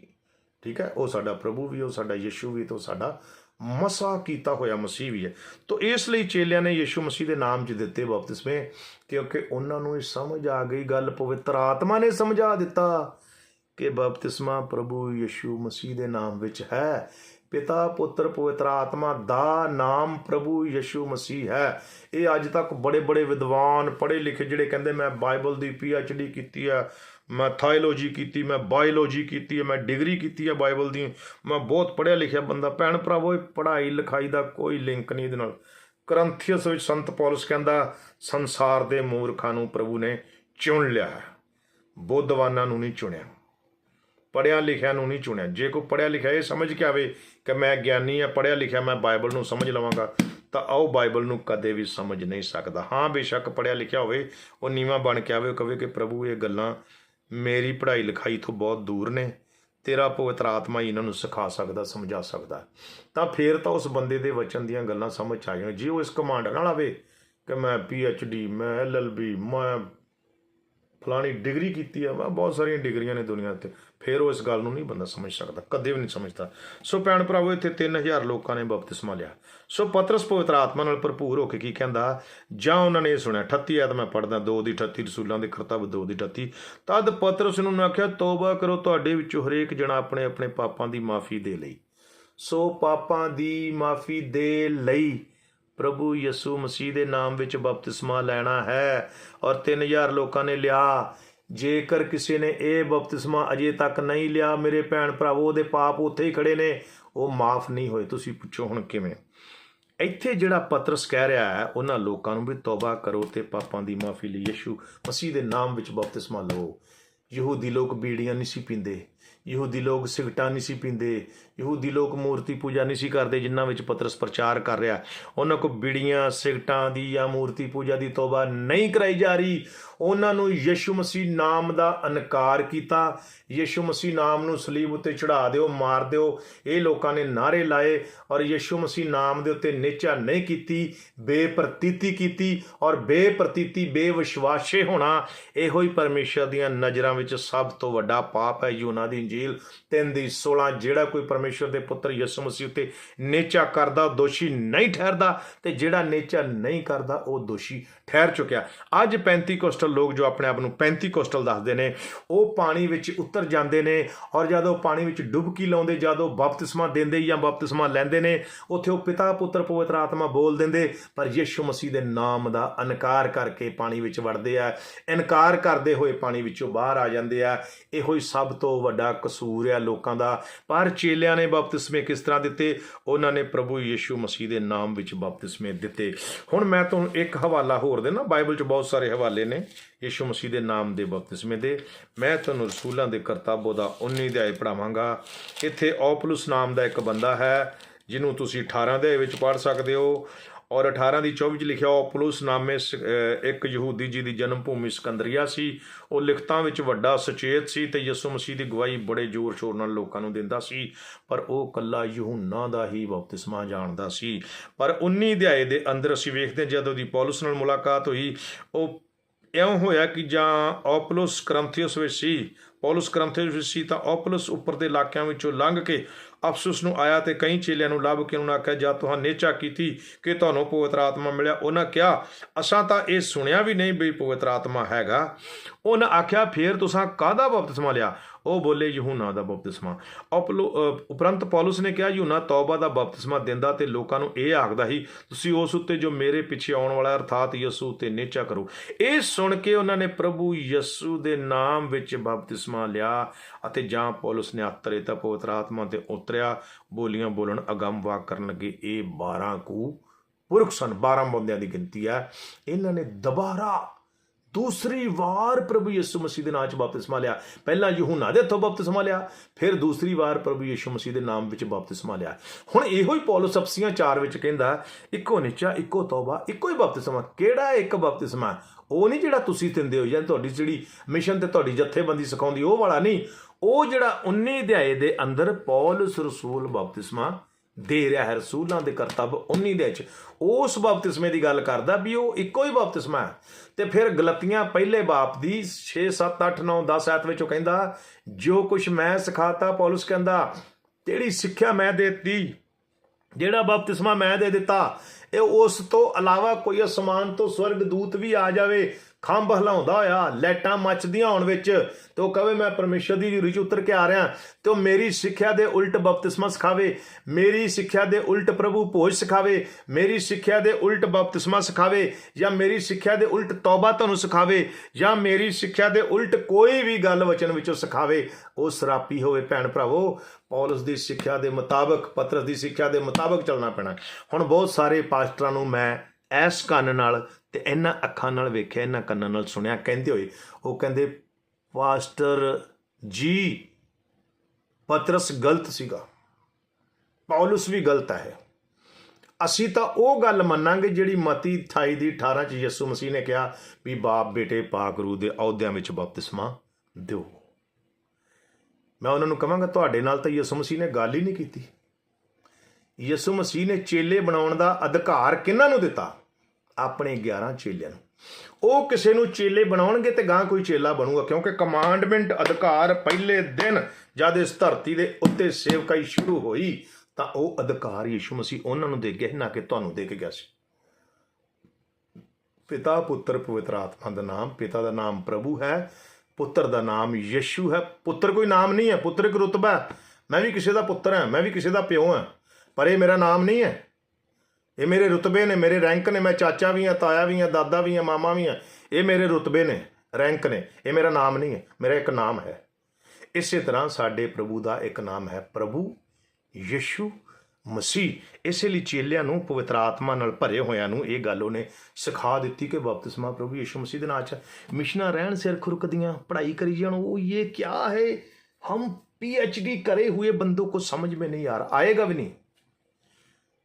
Speaker 1: ਠੀਕ ਹੈ, ਉਹ ਸਾਡਾ ਪ੍ਰਭੂ ਵੀ, ਉਹ ਸਾਡਾ ਯਿਸੂ ਵੀ ਤੇ ਉਹ ਸਾਡਾ ਮਸਾ ਕੀਤਾ ਹੋਇਆ ਮਸੀਹ ਵੀ ਹੈ। ਤੋ ਇਸ ਲਈ ਚੇਲਿਆਂ ਨੇ ਯਿਸੂ ਮਸੀਹ ਦੇ ਨਾਮ 'ਚ ਦਿੱਤੇ ਬਪਤਿਸਮੇ ਕਿਉਂਕਿ ਉਹਨਾਂ ਨੂੰ ਇਹ ਸਮਝ ਆ ਗਈ, ਗੱਲ ਪਵਿੱਤਰ ਆਤਮਾ ਨੇ ਸਮਝਾ ਦਿੱਤਾ। ਕਿ ਬਪਤਿਸਮਾ ਪ੍ਰਭੂ ਯਿਸੂ ਮਸੀਹ ਦੇ ਨਾਮ ਵਿੱਚ ਹੈ। ਪਿਤਾ, ਪੁੱਤਰ, ਪਵਿੱਤਰ ਆਤਮਾ ਦਾ ਨਾਮ ਪ੍ਰਭੂ ਯਿਸੂ ਮਸੀਹ ਹੈ। ਇਹ ਅੱਜ ਤੱਕ ਬੜੇ ਬੜੇ ਵਿਦਵਾਨ ਪੜ੍ਹੇ ਲਿਖੇ ਜਿਹੜੇ ਕਹਿੰਦੇ, ਮੈਂ ਬਾਈਬਲ ਦੀ ਪੀ ਐਚ ਡੀ ਕੀਤੀ ਆ, ਮੈਂ ਥਾਇਲੋਜੀ ਕੀਤੀ, ਮੈਂ ਬਾਇਓਲੋਜੀ ਕੀਤੀ ਹੈ ਮੈਂ ਡਿਗਰੀ ਕੀਤੀ ਹੈ ਬਾਈਬਲ ਦੀ, ਮੈਂ ਬਹੁਤ ਪੜ੍ਹਿਆ ਲਿਖਿਆ ਬੰਦਾ। ਭੈਣ ਭਰਾਵੋ, ਇਹ ਪੜ੍ਹਾਈ ਲਿਖਾਈ ਦਾ ਕੋਈ ਲਿੰਕ ਨਹੀਂ ਇਹਦੇ ਨਾਲ। ਕਰੰਥੀਅਸ ਵਿੱਚ ਸੰਤ ਪੌਲਸ ਕਹਿੰਦਾ, ਸੰਸਾਰ ਦੇ ਮੂਰਖਾਂ ਨੂੰ ਪ੍ਰਭੂ ਨੇ ਚੁਣ ਲਿਆ ਹੈ। ਬੁੱਧਵਾਨਾਂ ਨੂੰ ਨਹੀਂ ਚੁਣਿਆ। ਪੜਿਆ ਲਿਖਿਆ ਨੂੰ ਨਹੀਂ ਚੁਣਿਆ। ਜੇ ਕੋਈ ਪੜਿਆ ਲਿਖਿਆ ਇਹ ਸਮਝ ਕੇ ਆਵੇ ਕਿ ਮੈਂ ਗਿਆਨੀ ਆ, ਪੜਿਆ ਲਿਖਿਆ ਮੈਂ ਬਾਈਬਲ ਨੂੰ ਸਮਝ ਲਵਾਂਗਾ, ਤਾਂ ਆਓ ਬਾਈਬਲ ਨੂੰ ਕਦੇ ਵੀ ਸਮਝ ਨਹੀਂ ਸਕਦਾ। ਹਾਂ, ਬੇਸ਼ੱਕ ਪੜਿਆ ਲਿਖਿਆ ਹੋਵੇ, ਉਹ ਨੀਵਾ ਬਣ ਕੇ ਆਵੇ ਕਵੇ ਕਿ ਪ੍ਰਭੂ, ਇਹ ਗੱਲਾਂ ਮੇਰੀ ਪੜ੍ਹਾਈ ਲਿਖਾਈ ਤੋਂ ਬਹੁਤ ਦੂਰ ਨੇ। ਤੇਰਾ ਪਵਿੱਤਰ ਆਤਮਾ ਹੀ ਇਹਨਾਂ ਨੂੰ ਸਿਖਾ ਸਕਦਾ, ਸਮਝਾ ਸਕਦਾ। ਤਾਂ ਫੇਰ ਤਾਂ ਉਸ ਬੰਦੇ ਦੇ ਵਚਨ ਦੀਆਂ ਗੱਲਾਂ ਸਮਝ ਆ ਜਾਣ ਜੇ ਉਹ ਇਸ ਕਮਾਂਡ ਨਾਲ ਆਵੇ ਕਿ ਮੈਂ ਪੀ ਐਚ ਡੀ ਮੈਂ ਐਲ ਐਲ ਬੀ ਮੈਂ ਫਲਾਣੀ ਡਿਗਰੀ ਕੀਤੀ ਆ ਵਾ ਬਹੁਤ ਸਾਰੀਆਂ ਡਿਗਰੀਆਂ ਨੇ ਦੁਨੀਆ ਤੇ। ਫਿਰ ਉਹ ਇਸ ਗੱਲ ਨੂੰ ਨਹੀਂ ਬੰਦਾ ਸਮਝ ਸਕਦਾ, ਕਦੇ ਵੀ ਨਹੀਂ ਸਮਝਦਾ। ਸੋ ਭੈਣ ਭਰਾਵੋ, ਇੱਥੇ 3000 ਲੋਕਾਂ ਨੇ ਬਪਤਿਸਮਾ ਲਿਆ। ਸੋ ਪਤਰਸ ਪਵਿੱਤਰ ਆਤਮਾ ਨਾਲ ਭਰਪੂਰ ਹੋ ਕੇ ਕੀ ਕਹਿੰਦਾ, ਜਾਂ ਉਹਨਾਂ ਨੇ ਇਹ ਸੁਣਿਆ 38 ਆਇਤ ਮੈਂ ਪੜਦਾ 2 ਦੀ 38 ਰਸੂਲਾਂ ਦੇ ਕਰਤੱਵ 2 ਦੀ 38 ਤਦ ਪਤਰਸ ਨੂੰ ਨੇ ਆਖਿਆ, ਤੋਬਾ ਕਰੋ ਤੁਹਾਡੇ ਵਿੱਚੋਂ ਹਰੇਕ ਜਣਾ ਆਪਣੇ ਆਪਣੇ ਪਾਪਾਂ ਦੀ ਮਾਫੀ ਦੇ ਲਈ। ਸੋ ਪਾਪਾਂ ਦੀ ਮਾਫੀ ਦੇ ਲਈ ਪ੍ਰਭੂ ਯਿਸੂ ਮਸੀਹ ਦੇ ਨਾਮ ਵਿੱਚ ਬਪਤਿਸਮਾ ਲੈਣਾ ਹੈ ਔਰ 3000 ਲੋਕਾਂ ਨੇ ਲਿਆ। ਜੇਕਰ ਕਿਸੇ ਨੇ ਇਹ ਬਪਤਿਸਮਾ ਅਜੇ ਤੱਕ ਨਹੀਂ ਲਿਆ, ਮੇਰੇ ਭੈਣ ਭਰਾਵੋ, ਉਹਦੇ ਪਾਪ ਉੱਥੇ ਹੀ ਖੜੇ ਨੇ, ਉਹ ਮਾਫ ਨਹੀਂ ਹੋਏ। ਤੁਸੀਂ ਪੁੱਛੋ ਹੁਣ ਕਿਵੇਂ। ਇੱਥੇ ਜਿਹੜਾ ਪਤਰਸ ਕਹਿ ਰਿਹਾ ਹੈ, ਉਹਨਾਂ ਲੋਕਾਂ ਨੂੰ ਵੀ ਤੌਬਾ ਕਰੋ ਤੇ ਪਾਪਾਂ ਦੀ ਮਾਫੀ ਲਈ ਯਿਸੂ ਮਸੀਹ ਦੇ ਨਾਮ ਵਿੱਚ ਬਪਤਿਸਮਾ ਲਓ ਯਹੂਦੀ ਲੋਕ ਬੀੜੀਆਂ ਨਹੀਂ ਸੀ ਪੀਂਦੇ। ਯਹੂਦੀ ਲੋਕ ਸਿਗਟਾਂ ਨਹੀਂ ਸੀ ਪੀਂਦੇ, ਯਹੂਦੀ ਲੋਕ ਮੂਰਤੀ ਪੂਜਾ ਨਹੀਂ ਸੀ ਕਰਦੇ ਜਿਨ੍ਹਾਂ ਵਿੱਚ ਪਤਰਸ ਪ੍ਰਚਾਰ ਕਰ ਰਿਹਾ। ਉਹਨਾਂ ਕੋ ਬਿੜੀਆਂ, ਸਿਗਟਾਂ ਦੀ ਜਾਂ ਮੂਰਤੀ ਪੂਜਾ ਦੀ ਤੋਬਾ ਨਹੀਂ ਕਰਾਈ ਜਾ ਰਹੀ। ਉਹਨਾਂ ਨੂੰ ਯਿਸੂ ਮਸੀਹ ਨਾਮ ਦਾ ਇਨਕਾਰ ਕੀਤਾ। ਯਿਸੂ ਮਸੀਹ ਨਾਮ ਨੂੰ ਸਲੀਬ ਉੱਤੇ ਚੜਾ ਦਿਓ, ਮਾਰ ਦਿਓ। ਇਹ ਲੋਕਾਂ ਨੇ ਨਾਰੇ ਲਾਏ ਔਰ ਯਿਸੂ ਮਸੀਹ ਨਾਮ ਦੇ ਉੱਤੇ ਨਿਚਾ ਨਹੀਂ ਕੀਤੀ, ਬੇਪ੍ਰਤੀਤੀ ਕੀਤੀ ਔਰ ਬੇਪ੍ਰਤੀਤੀ, ਬੇਵਿਸ਼ਵਾਸੇ ਹੋਣਾ। ਇਹੋ ਹੀ ਪਰਮੇਸ਼ਰ ਦੀਆਂ ਨਜ਼ਰਾਂ ਵਿੱਚ ਸਭ ਤੋਂ ਵੱਡਾ ਪਾਪ ਹੈ ਯੂਨਾ ਦੀ ਇੰਜੀਲ 3 ਦੀ 16 ਜਿਹੜਾ ਕੋਈ ਪਰਮੇਸ਼ਰ ਦੇ ਪੁੱਤਰ ਯਿਸੂ ਮਸੀਹ ਉੱਤੇ ਨੇਚਾ ਕਰਦਾ, ਦੋਸ਼ੀ ਨਹੀਂ ਠਹਿਰਦਾ ਤੇ ਜਿਹੜਾ ਨੇਚਾ ਨਹੀਂ ਕਰਦਾ, ਉਹ ਦੋਸ਼ੀ ਠਹਿਰ ਚੁੱਕਿਆ। ਅੱਜ 35 ਕੋਸਟਲ ਲੋਕ ਜੋ ਆਪਣੇ ਆਪ ਨੂੰ 35 ਕੋਸਟਲ ਦੱਸਦੇ ਨੇ, ਉਹ ਪਾਣੀ ਵਿੱਚ ਉਤਰ ਜਾਂਦੇ ਨੇ ਔਰ ਜਦੋਂ ਪਾਣੀ ਵਿੱਚ ਡੁਬਕੀ ਲਾਉਂਦੇ, ਜਦੋਂ ਬਪਤਿਸਮਾ ਦਿੰਦੇ ਜਾਂ ਬਪਤਿਸਮਾ ਲੈਂਦੇ ਨੇ, ਉੱਥੇ ਉਹ ਪਿਤਾ ਪੁੱਤਰ ਪਵਿੱਤਰ ਆਤਮਾ ਬੋਲ ਦਿੰਦੇ, ਪਰ ਯਿਸੂ ਮਸੀਹ ਦੇ ਨਾਮ ਦਾ ਇਨਕਾਰ ਕਰਕੇ ਪਾਣੀ ਵਿੱਚ ਵੜਦੇ ਆ, ਇਨਕਾਰ ਕਰਦੇ ਹੋਏ ਪਾਣੀ ਵਿੱਚੋਂ ਬਾਹਰ ਆ ਜਾਂਦੇ ਆ। ਇਹੋ ਹੀ ਸਭ ਤੋਂ ਵੱਡਾ ਕਸੂਰ ਆ ਲੋਕਾਂ ਦਾ। ਪਰ ਚੇਲਿਆਂ ਨੇ ਬਪਤਿਸਮੇ ਕਿਸ ਤਰ੍ਹਾਂ ਦਿੱਤੇ? ਉਹਨਾਂ ਨੇ ਪ੍ਰਭੂ ਯਿਸੂ ਮਸੀਹ ਦੇ ਨਾਮ ਵਿੱਚ ਬਪਤਿਸਮੇ ਦਿੱਤੇ। ਹੁਣ ਮੈਂ ਤੁਹਾਨੂੰ ਇੱਕ ਹਵਾਲਾ ਹੋਰ ਦੇਣਾ ਬਾਈਬਲ 'ਚ ਬਹੁਤ ਸਾਰੇ ਹਵਾਲੇ ਨੇ। ਯਿਸੂ ਮਸੀਹ ਦੇ ਨਾਮ ਦੇ ਬਪਤਿਸਮੇ ਦੇ, ਮੈਂ ਤੁਹਾਨੂੰ ਰਸੂਲਾਂ ਦੇ ਕਰਤੱਵ ਦਾ 19 ਅਧਿਆਇ ਪੜਾਵਾਂਗਾ ਇੱਥੇ ਔਪਲੁਸ ਨਾਮ ਦਾ ਇੱਕ ਬੰਦਾ ਹੈ, ਜਿਹਨੂੰ ਤੁਸੀਂ 18 ਦੇ ਵਿੱਚ ਪੜ੍ਹ ਸਕਦੇ ਹੋ। ਔਰ 18 ਦੀ 24 ਚ ਲਿਖਿਆ, ਔਪਲੁਸ ਨਾਮੇ ਸ- ਇੱਕ ਯਹੂਦੀ ਜੀ ਦੀ ਜਨਮ ਭੂਮੀ ਸਕੰਦਰੀਆ ਸੀ। ਉਹ ਲਿਖਤਾਂ ਵਿੱਚ ਵੱਡਾ ਸੁਚੇਤ ਸੀ ਤੇ ਯਿਸੂ ਮਸੀਹ ਦੀ ਗਵਾਹੀ ਬੜੇ ਜ਼ੋਰ ਸ਼ੋਰ ਨਾਲ ਲੋਕਾਂ ਨੂੰ ਦਿੰਦਾ ਸੀ। ਪਰ ਉਹ ਕੱਲਾ ਯਹੂਨਾ ਦਾ ਹੀ ਬਪਤਿਸਮਾ ਜਾਣਦਾ ਸੀ। ਪਰ 19 ਅਧਿਆਏ ਦੇ ਅੰਦਰ ਅਸੀਂ ਵੇਖਦੇ ਹਾਂ, ਜਦੋਂ ਦੀ ਪੌਲਸ ਨਾਲ ਮੁਲਾਕਾਤ ਹੋਈ, ਉਹ ਇਉਂ ਹੋਇਆ ਕਿ ਜਾਂ ਔਪਲਸ ਕਰੰਥੀਅਸ ਵਿੱਚ ਸੀ, ਪੌਲਸ ਕਰੰਥੀਅਸ ਵਿੱਚ ਸੀ ਤਾਂ ਔਪਲਸ ਉੱਪਰ ਦੇ ਇਲਾਕਿਆਂ ਵਿੱਚੋਂ ਲੰਘ ਕੇ ਅਫਸੋਸ ਨੂੰ ਆਇਆ ਤੇ ਕਈ ਚੇਲਿਆਂ ਨੂੰ ਲੱਭ ਕੇ ਉਹਨਾਂ ਆਖਿਆ ਜਾਂ ਤੁਹਾਂ ਨੇਚਾ ਕੀਤੀ ਕਿ ਤੁਹਾਨੂੰ ਪਵਿੱਤਰ ਆਤਮਾ ਮਿਲਿਆ। ਉਹਨਾਂ ਕਿਹਾ ਅਸਾਂ ਤਾਂ ਇਹ ਸੁਣਿਆ ਵੀ ਨਹੀਂ ਵੀ ਪਵਿੱਤਰ ਆਤਮਾ ਹੈਗਾ। ਉਹਨਾਂ ਆਖਿਆ ਫੇਰ ਤੁਸਾਂ ਕਾਹਦਾ ਬਪਤਿਸਮਾ ਲਿਆ? ਉਹ ਬੋਲੇ ਯਹੂਨਾ ਦਾ ਬਪਤਿਸਮਾ। ਔਪਲੋ ਅ, ਉਪਰੰਤ ਪੌਲਸ ਨੇ ਕਿਹਾ ਯਹੂਨਾ ਤੌਬਾ ਦਾ ਬਪਤਿਸਮਾ ਦਿੰਦਾ ਤੇ ਲੋਕਾਂ ਨੂੰ ਇਹ ਆਖਦਾ ਸੀ ਤੁਸੀਂ ਉਸ ਉੱਤੇ ਜੋ ਮੇਰੇ ਪਿੱਛੇ ਆਉਣ ਵਾਲਾ ਅਰਥਾਤ ਯਿਸੂ ਉੱਤੇ ਨੇਚਾ ਕਰੋ। ਇਹ ਸੁਣ ਕੇ ਉਹਨਾਂ ਨੇ ਪ੍ਰਭੂ ਯਿਸੂ ਦੇ ਨਾਮ ਵਿੱਚ ਬਪਤਿਸਮਾ ਲਿਆ ਅਤੇ ਜਾਂ ਪੌਲਸ ਨੇ ਆਤਰੇ ਤਾਂ ਪਵਿੱਤਰ ਆਤਮਾ ਤੇ ਉਤਰਿਆ ਬੋਲੀਆਂ ਬੋਲਣ ਅਗੰਮ ਵਾਕ ਕਰਨ ਲੱਗੇ, ਇਹ 12 ਕੁ ਪੁਰਖ ਸਨ 12 ਬੰਦਿਆਂ ਦੀ ਗਿਣਤੀ ਹੈ। ਇਹਨਾਂ ਨੇ ਦੁਬਾਰਾ ਦੂਸਰੀ ਵਾਰ ਪ੍ਰਭੂ ਯਿਸੂ ਮਸੀਹ ਦੇ ਨਾਮ 'ਚ ਬਪਤਿਸਮਾ ਲਿਆ। ਪਹਿਲਾਂ ਯਹੂਨਾ ਦੇ ਹੱਥੋਂ ਬਪਤਿਸਮਾ ਲਿਆ, ਫਿਰ ਦੂਸਰੀ ਵਾਰ ਪ੍ਰਭੂ ਯਿਸੂ ਮਸੀਹ ਦੇ ਨਾਮ ਵਿੱਚ ਬਪਤਿਸਮਾ ਲਿਆ। ਹੁਣ ਇਹੋ ਹੀ ਪੌਲਸ ਅਫਸੀਆਂ 4 ਵਿੱਚ ਕਹਿੰਦਾ, ਇੱਕੋ ਨਿਚਾ, ਇੱਕੋ ਤੌਬਾ, ਇੱਕੋ ਹੀ ਬਪਤਿਸਮਾ। ਕਿਹੜਾ ਇੱਕ ਬਪਤਿਸਮਾ? ਉਹ ਨਹੀਂ ਜਿਹੜਾ ਤੁਸੀਂ ਦਿੰਦੇ ਹੋ ਜਾਂ ਤੁਹਾਡੀ ਜਿਹੜੀ ਮਿਸ਼ਨ ਤੇ ਤੁਹਾਡੀ ਜਥੇਬੰਦੀ ਸਿਖਾਉਂਦੀ, ਉਹ ਵਾਲਾ ਨਹੀਂ। ਉਹ ਜਿਹੜਾ 19 ਅਧਿਆਏ ਦੇ ਅੰਦਰ ਪੌਲਸ ਰਸੂਲ ਬਪਤਿਸਮਾ ਦੇ ਰਿਹਾ ਹੈ, ਰਸੂਲਾਂ ਦੇ ਕਰਤੱਵ 19 ਦੇ ਵਿੱਚ ਉਸ ਬਪਤਿਸਮੇ ਦੀ ਗੱਲ ਕਰਦਾ ਵੀ ਉਹ ਇੱਕੋ ਹੀ ਬਪਤਿਸਮਾ ਹੈ। ਤੇ ਫਿਰ ਗਲਤੀਆਂ ਪਹਿਲੇ ਬਾਪ ਦੀ 6 7 8 9 10 ਐਤ ਵਿੱਚ ਉਹ ਕਹਿੰਦਾ, ਜੋ ਕੁਝ ਮੈਂ ਸਿਖਾਤਾ, ਪੌਲਸ ਕਹਿੰਦਾ ਜਿਹੜੀ ਸਿੱਖਿਆ ਮੈਂ ਦਿੱਤੀ। ਜਿਹੜਾ ਬਪਤਿਸਮਾ ਮੈਂ ਦੇ ਦਿੱਤਾ, ਇਹ ਉਸ ਤੋਂ ਇਲਾਵਾ ਕੋਈ ਅਸਮਾਨ ਤੋਂ ਸਵਰਗ ਦੂਤ ਵੀ ਆ ਜਾਵੇ ਖੰਭ ਹਲਾਉਂਦਾ ਹੋਇਆ ਲੈਟਾਂ ਮੱਚਦੀਆਂ ਹੋਣ ਵਿੱਚ ਤੇ ਉਹ ਕਹੇ, ਮੈਂ ਪਰਮੇਸ਼ਰ ਦੀ ਰਿਚ ਉਤਰ ਕੇ ਆ ਰਿਹਾ। ਤੇ ਉਹ ਮੇਰੀ ਸਿੱਖਿਆ ਦੇ ਉਲਟ ਬਪਤਿਸਮਾ ਸਿਖਾਵੇ। ਮੇਰੀ ਸਿੱਖਿਆ ਦੇ ਉਲਟ ਪ੍ਰਭੂ ਭੋਜ ਸਿਖਾਵੇ। ਮੇਰੀ ਸਿੱਖਿਆ ਦੇ ਉਲਟ ਬਪਤਿਸਮਾ ਸਿਖਾਵੇ ਜਾਂ ਮੇਰੀ ਸਿੱਖਿਆ ਦੇ ਉਲਟ ਤੌਬਾ ਤੁਹਾਨੂੰ ਸਿਖਾਵੇ ਜਾਂ ਮੇਰੀ ਸਿੱਖਿਆ ਦੇ ਉਲਟ ਕੋਈ ਵੀ ਗੱਲ ਵਚਨ ਵਿੱਚੋਂ ਸਿਖਾਵੇ, ਉਹ ਸਰਾਪੀ ਹੋਵੇ ਭੈਣ ਭਰਾਵੋ। ਪੌਲਸ ਦੀ ਸਿੱਖਿਆ ਦੇ ਮੁਤਾਬਕ, ਪਤਰਸ ਦੀ ਸਿੱਖਿਆ ਦੇ ਮੁਤਾਬਕ ਚੱਲਣਾ ਪੈਣਾ। ਹੁਣ ਬਹੁਤ ਸਾਰੇ ਪਾਸਟਰਾਂ ਨੂੰ ਮੈਂ ਐਸ ਕੰਨ ਨਾਲ ਤੇ ਇਹਨਾਂ ਅੱਖਾਂ ਨਾਲ ਵੇਖਿਆ, ਇਹਨਾਂ ਕੰਨਾਂ ਨਾਲ ਸੁਣਿਆ। ਕਹਿੰਦੇ ਹੋਏ, ਉਹ ਕਹਿੰਦੇ, ਪਾਸਟਰ ਜੀ, ਪਤਰਸ ਗਲਤ ਸੀਗਾ। ਪੌਲਸ ਵੀ ਗਲਤ ਹੈ। ਅਸੀਂ ਤਾਂ ਉਹ ਗੱਲ ਮੰਨਾਂਗੇ ਜਿਹੜੀ ਮਤੀ 28 ਦੀ 18 ਚ ਯਿਸੂ ਮਸੀਹ ਨੇ ਕਿਹਾ ਵੀ ਬਾਪ ਬੇਟੇ ਪਾਕ ਰੂ ਦੇ ਅਹੁਦਿਆਂ ਵਿੱਚ ਬਪਤਿਸਮਾ ਦਿਓ। ਮੈਂ ਉਹਨਾਂ ਨੂੰ ਕਹਾਂਗਾ, ਤੁਹਾਡੇ ਨਾਲ ਤਾਂ ਯਿਸੂ ਮਸੀਹ ਨੇ ਗੱਲ ਹੀ ਨਹੀਂ ਕੀਤੀ। ਯਿਸੂ ਮਸੀਹ ਨੇ ਚੇਲੇ ਬਣਾਉਣ ਦਾ ਅਧਿਕਾਰ ਕਿਹਨਾਂ ਨੂੰ ਦਿੱਤਾ? ਆਪਣੇ 11 ਚੇਲਿਆਂ ਨੂੰ। ਉਹ ਕਿਸੇ ਨੂੰ ਚੇਲੇ ਬਣਾਉਣਗੇ ਤੇ ਗਾਂ ਕੋਈ ਚੇਲਾ ਬਣੂਗਾ, ਕਿਉਂਕਿ ਕਮਾਂਡਮੈਂਟ ਅਧਿਕਾਰ ਪਹਿਲੇ ਦਿਨ ਜਦ ਇਸ ਧਰਤੀ ਦੇ ਉੱਤੇ ਸੇਵਕਾਈ ਸ਼ੁਰੂ ਹੋਈ, ਤਾਂ ਉਹ ਅਧਿਕਾਰ ਯਿਸੂ ਮਸੀਹ ਉਹਨਾਂ ਨੂੰ ਦੇ ਗਿਆ ਨਾ ਕਿ ਤੁਹਾਨੂੰ ਦੇ ਕੇ ਗਿਆ ਸੀ। ਪਿਤਾ, ਪੁੱਤਰ, ਪਵਿੱਤਰ ਆਤਮਾ ਦਾ ਨਾਮ, ਪਿਤਾ ਦਾ ਨਾਮ ਪ੍ਰਭੂ ਹੈ, ਪੁੱਤਰ ਦਾ ਨਾਮ ਯਿਸੂ ਹੈ। ਪੁੱਤਰ ਕੋਈ ਨਾਮ ਨਹੀਂ ਹੈ, ਪੁੱਤਰ ਇੱਕ ਰੁਤਬਾ ਹੈ। ਮੈਂ ਵੀ ਕਿਸੇ ਦਾ ਪੁੱਤਰ ਹਾਂ, ਮੈਂ ਵੀ ਕਿਸੇ ਦਾ ਪਿਓ ਹਾਂ, ਪਰ ਇਹ ਮੇਰਾ ਨਾਮ ਨਹੀਂ ਹੈ। ਇਹ ਮੇਰੇ ਰੁਤਬੇ ਨੇ ਮੇਰੇ ਰੈਂਕ ਨੇ ਮੈਂ ਚਾਚਾ ਵੀ ਹਾਂ ਤਾਇਆ ਵੀ ਹਾਂ ਦਾਦਾ ਵੀ ਹਾਂ ਮਾਮਾ ਵੀ ਹਾਂ ਇਹ ਮੇਰੇ ਰੁਤਬੇ ਨੇ ਰੈਂਕ ਨੇ ਇਹ ਮੇਰਾ ਨਾਮ ਨਹੀਂ ਹੈ ਮੇਰਾ ਇੱਕ ਨਾਮ ਹੈ ਇਸੇ ਤਰ੍ਹਾਂ ਸਾਡੇ ਪ੍ਰਭੂ ਦਾ ਇੱਕ ਨਾਮ ਹੈ ਪ੍ਰਭੂ ਯਿਸੂ ਮਸੀਹ ਇਸੇ ਲਈ ਚੇਲਿਆਂ ਨੂੰ ਪਵਿੱਤਰ ਆਤਮਾ ਨਾਲ ਭਰੇ ਹੋਇਆਂ ਨੂੰ ਇਹ ਗੱਲ ਉਹਨੇ ਸਿਖਾ ਦਿੱਤੀ ਕਿ ਬਪਤਿਸਮਾ ਪ੍ਰਭੂ ਯਿਸੂ ਮਸੀਹ ਦੇ ਨਾਂ 'ਚ ਹੈ। ਮਿਸ਼ਨਾਂ ਰਹਿਣ ਸਿਰ ਖੁਰਕਦੀਆਂ ਪੜ੍ਹਾਈ ਕਰੀ ਜਾਣ ਉਹ ਇਹ ਕਿਆ ਹੈ ਹਮ पीएचडी करे हुए बंदों को समझ में नहीं आ रहा आएगा भी नहीं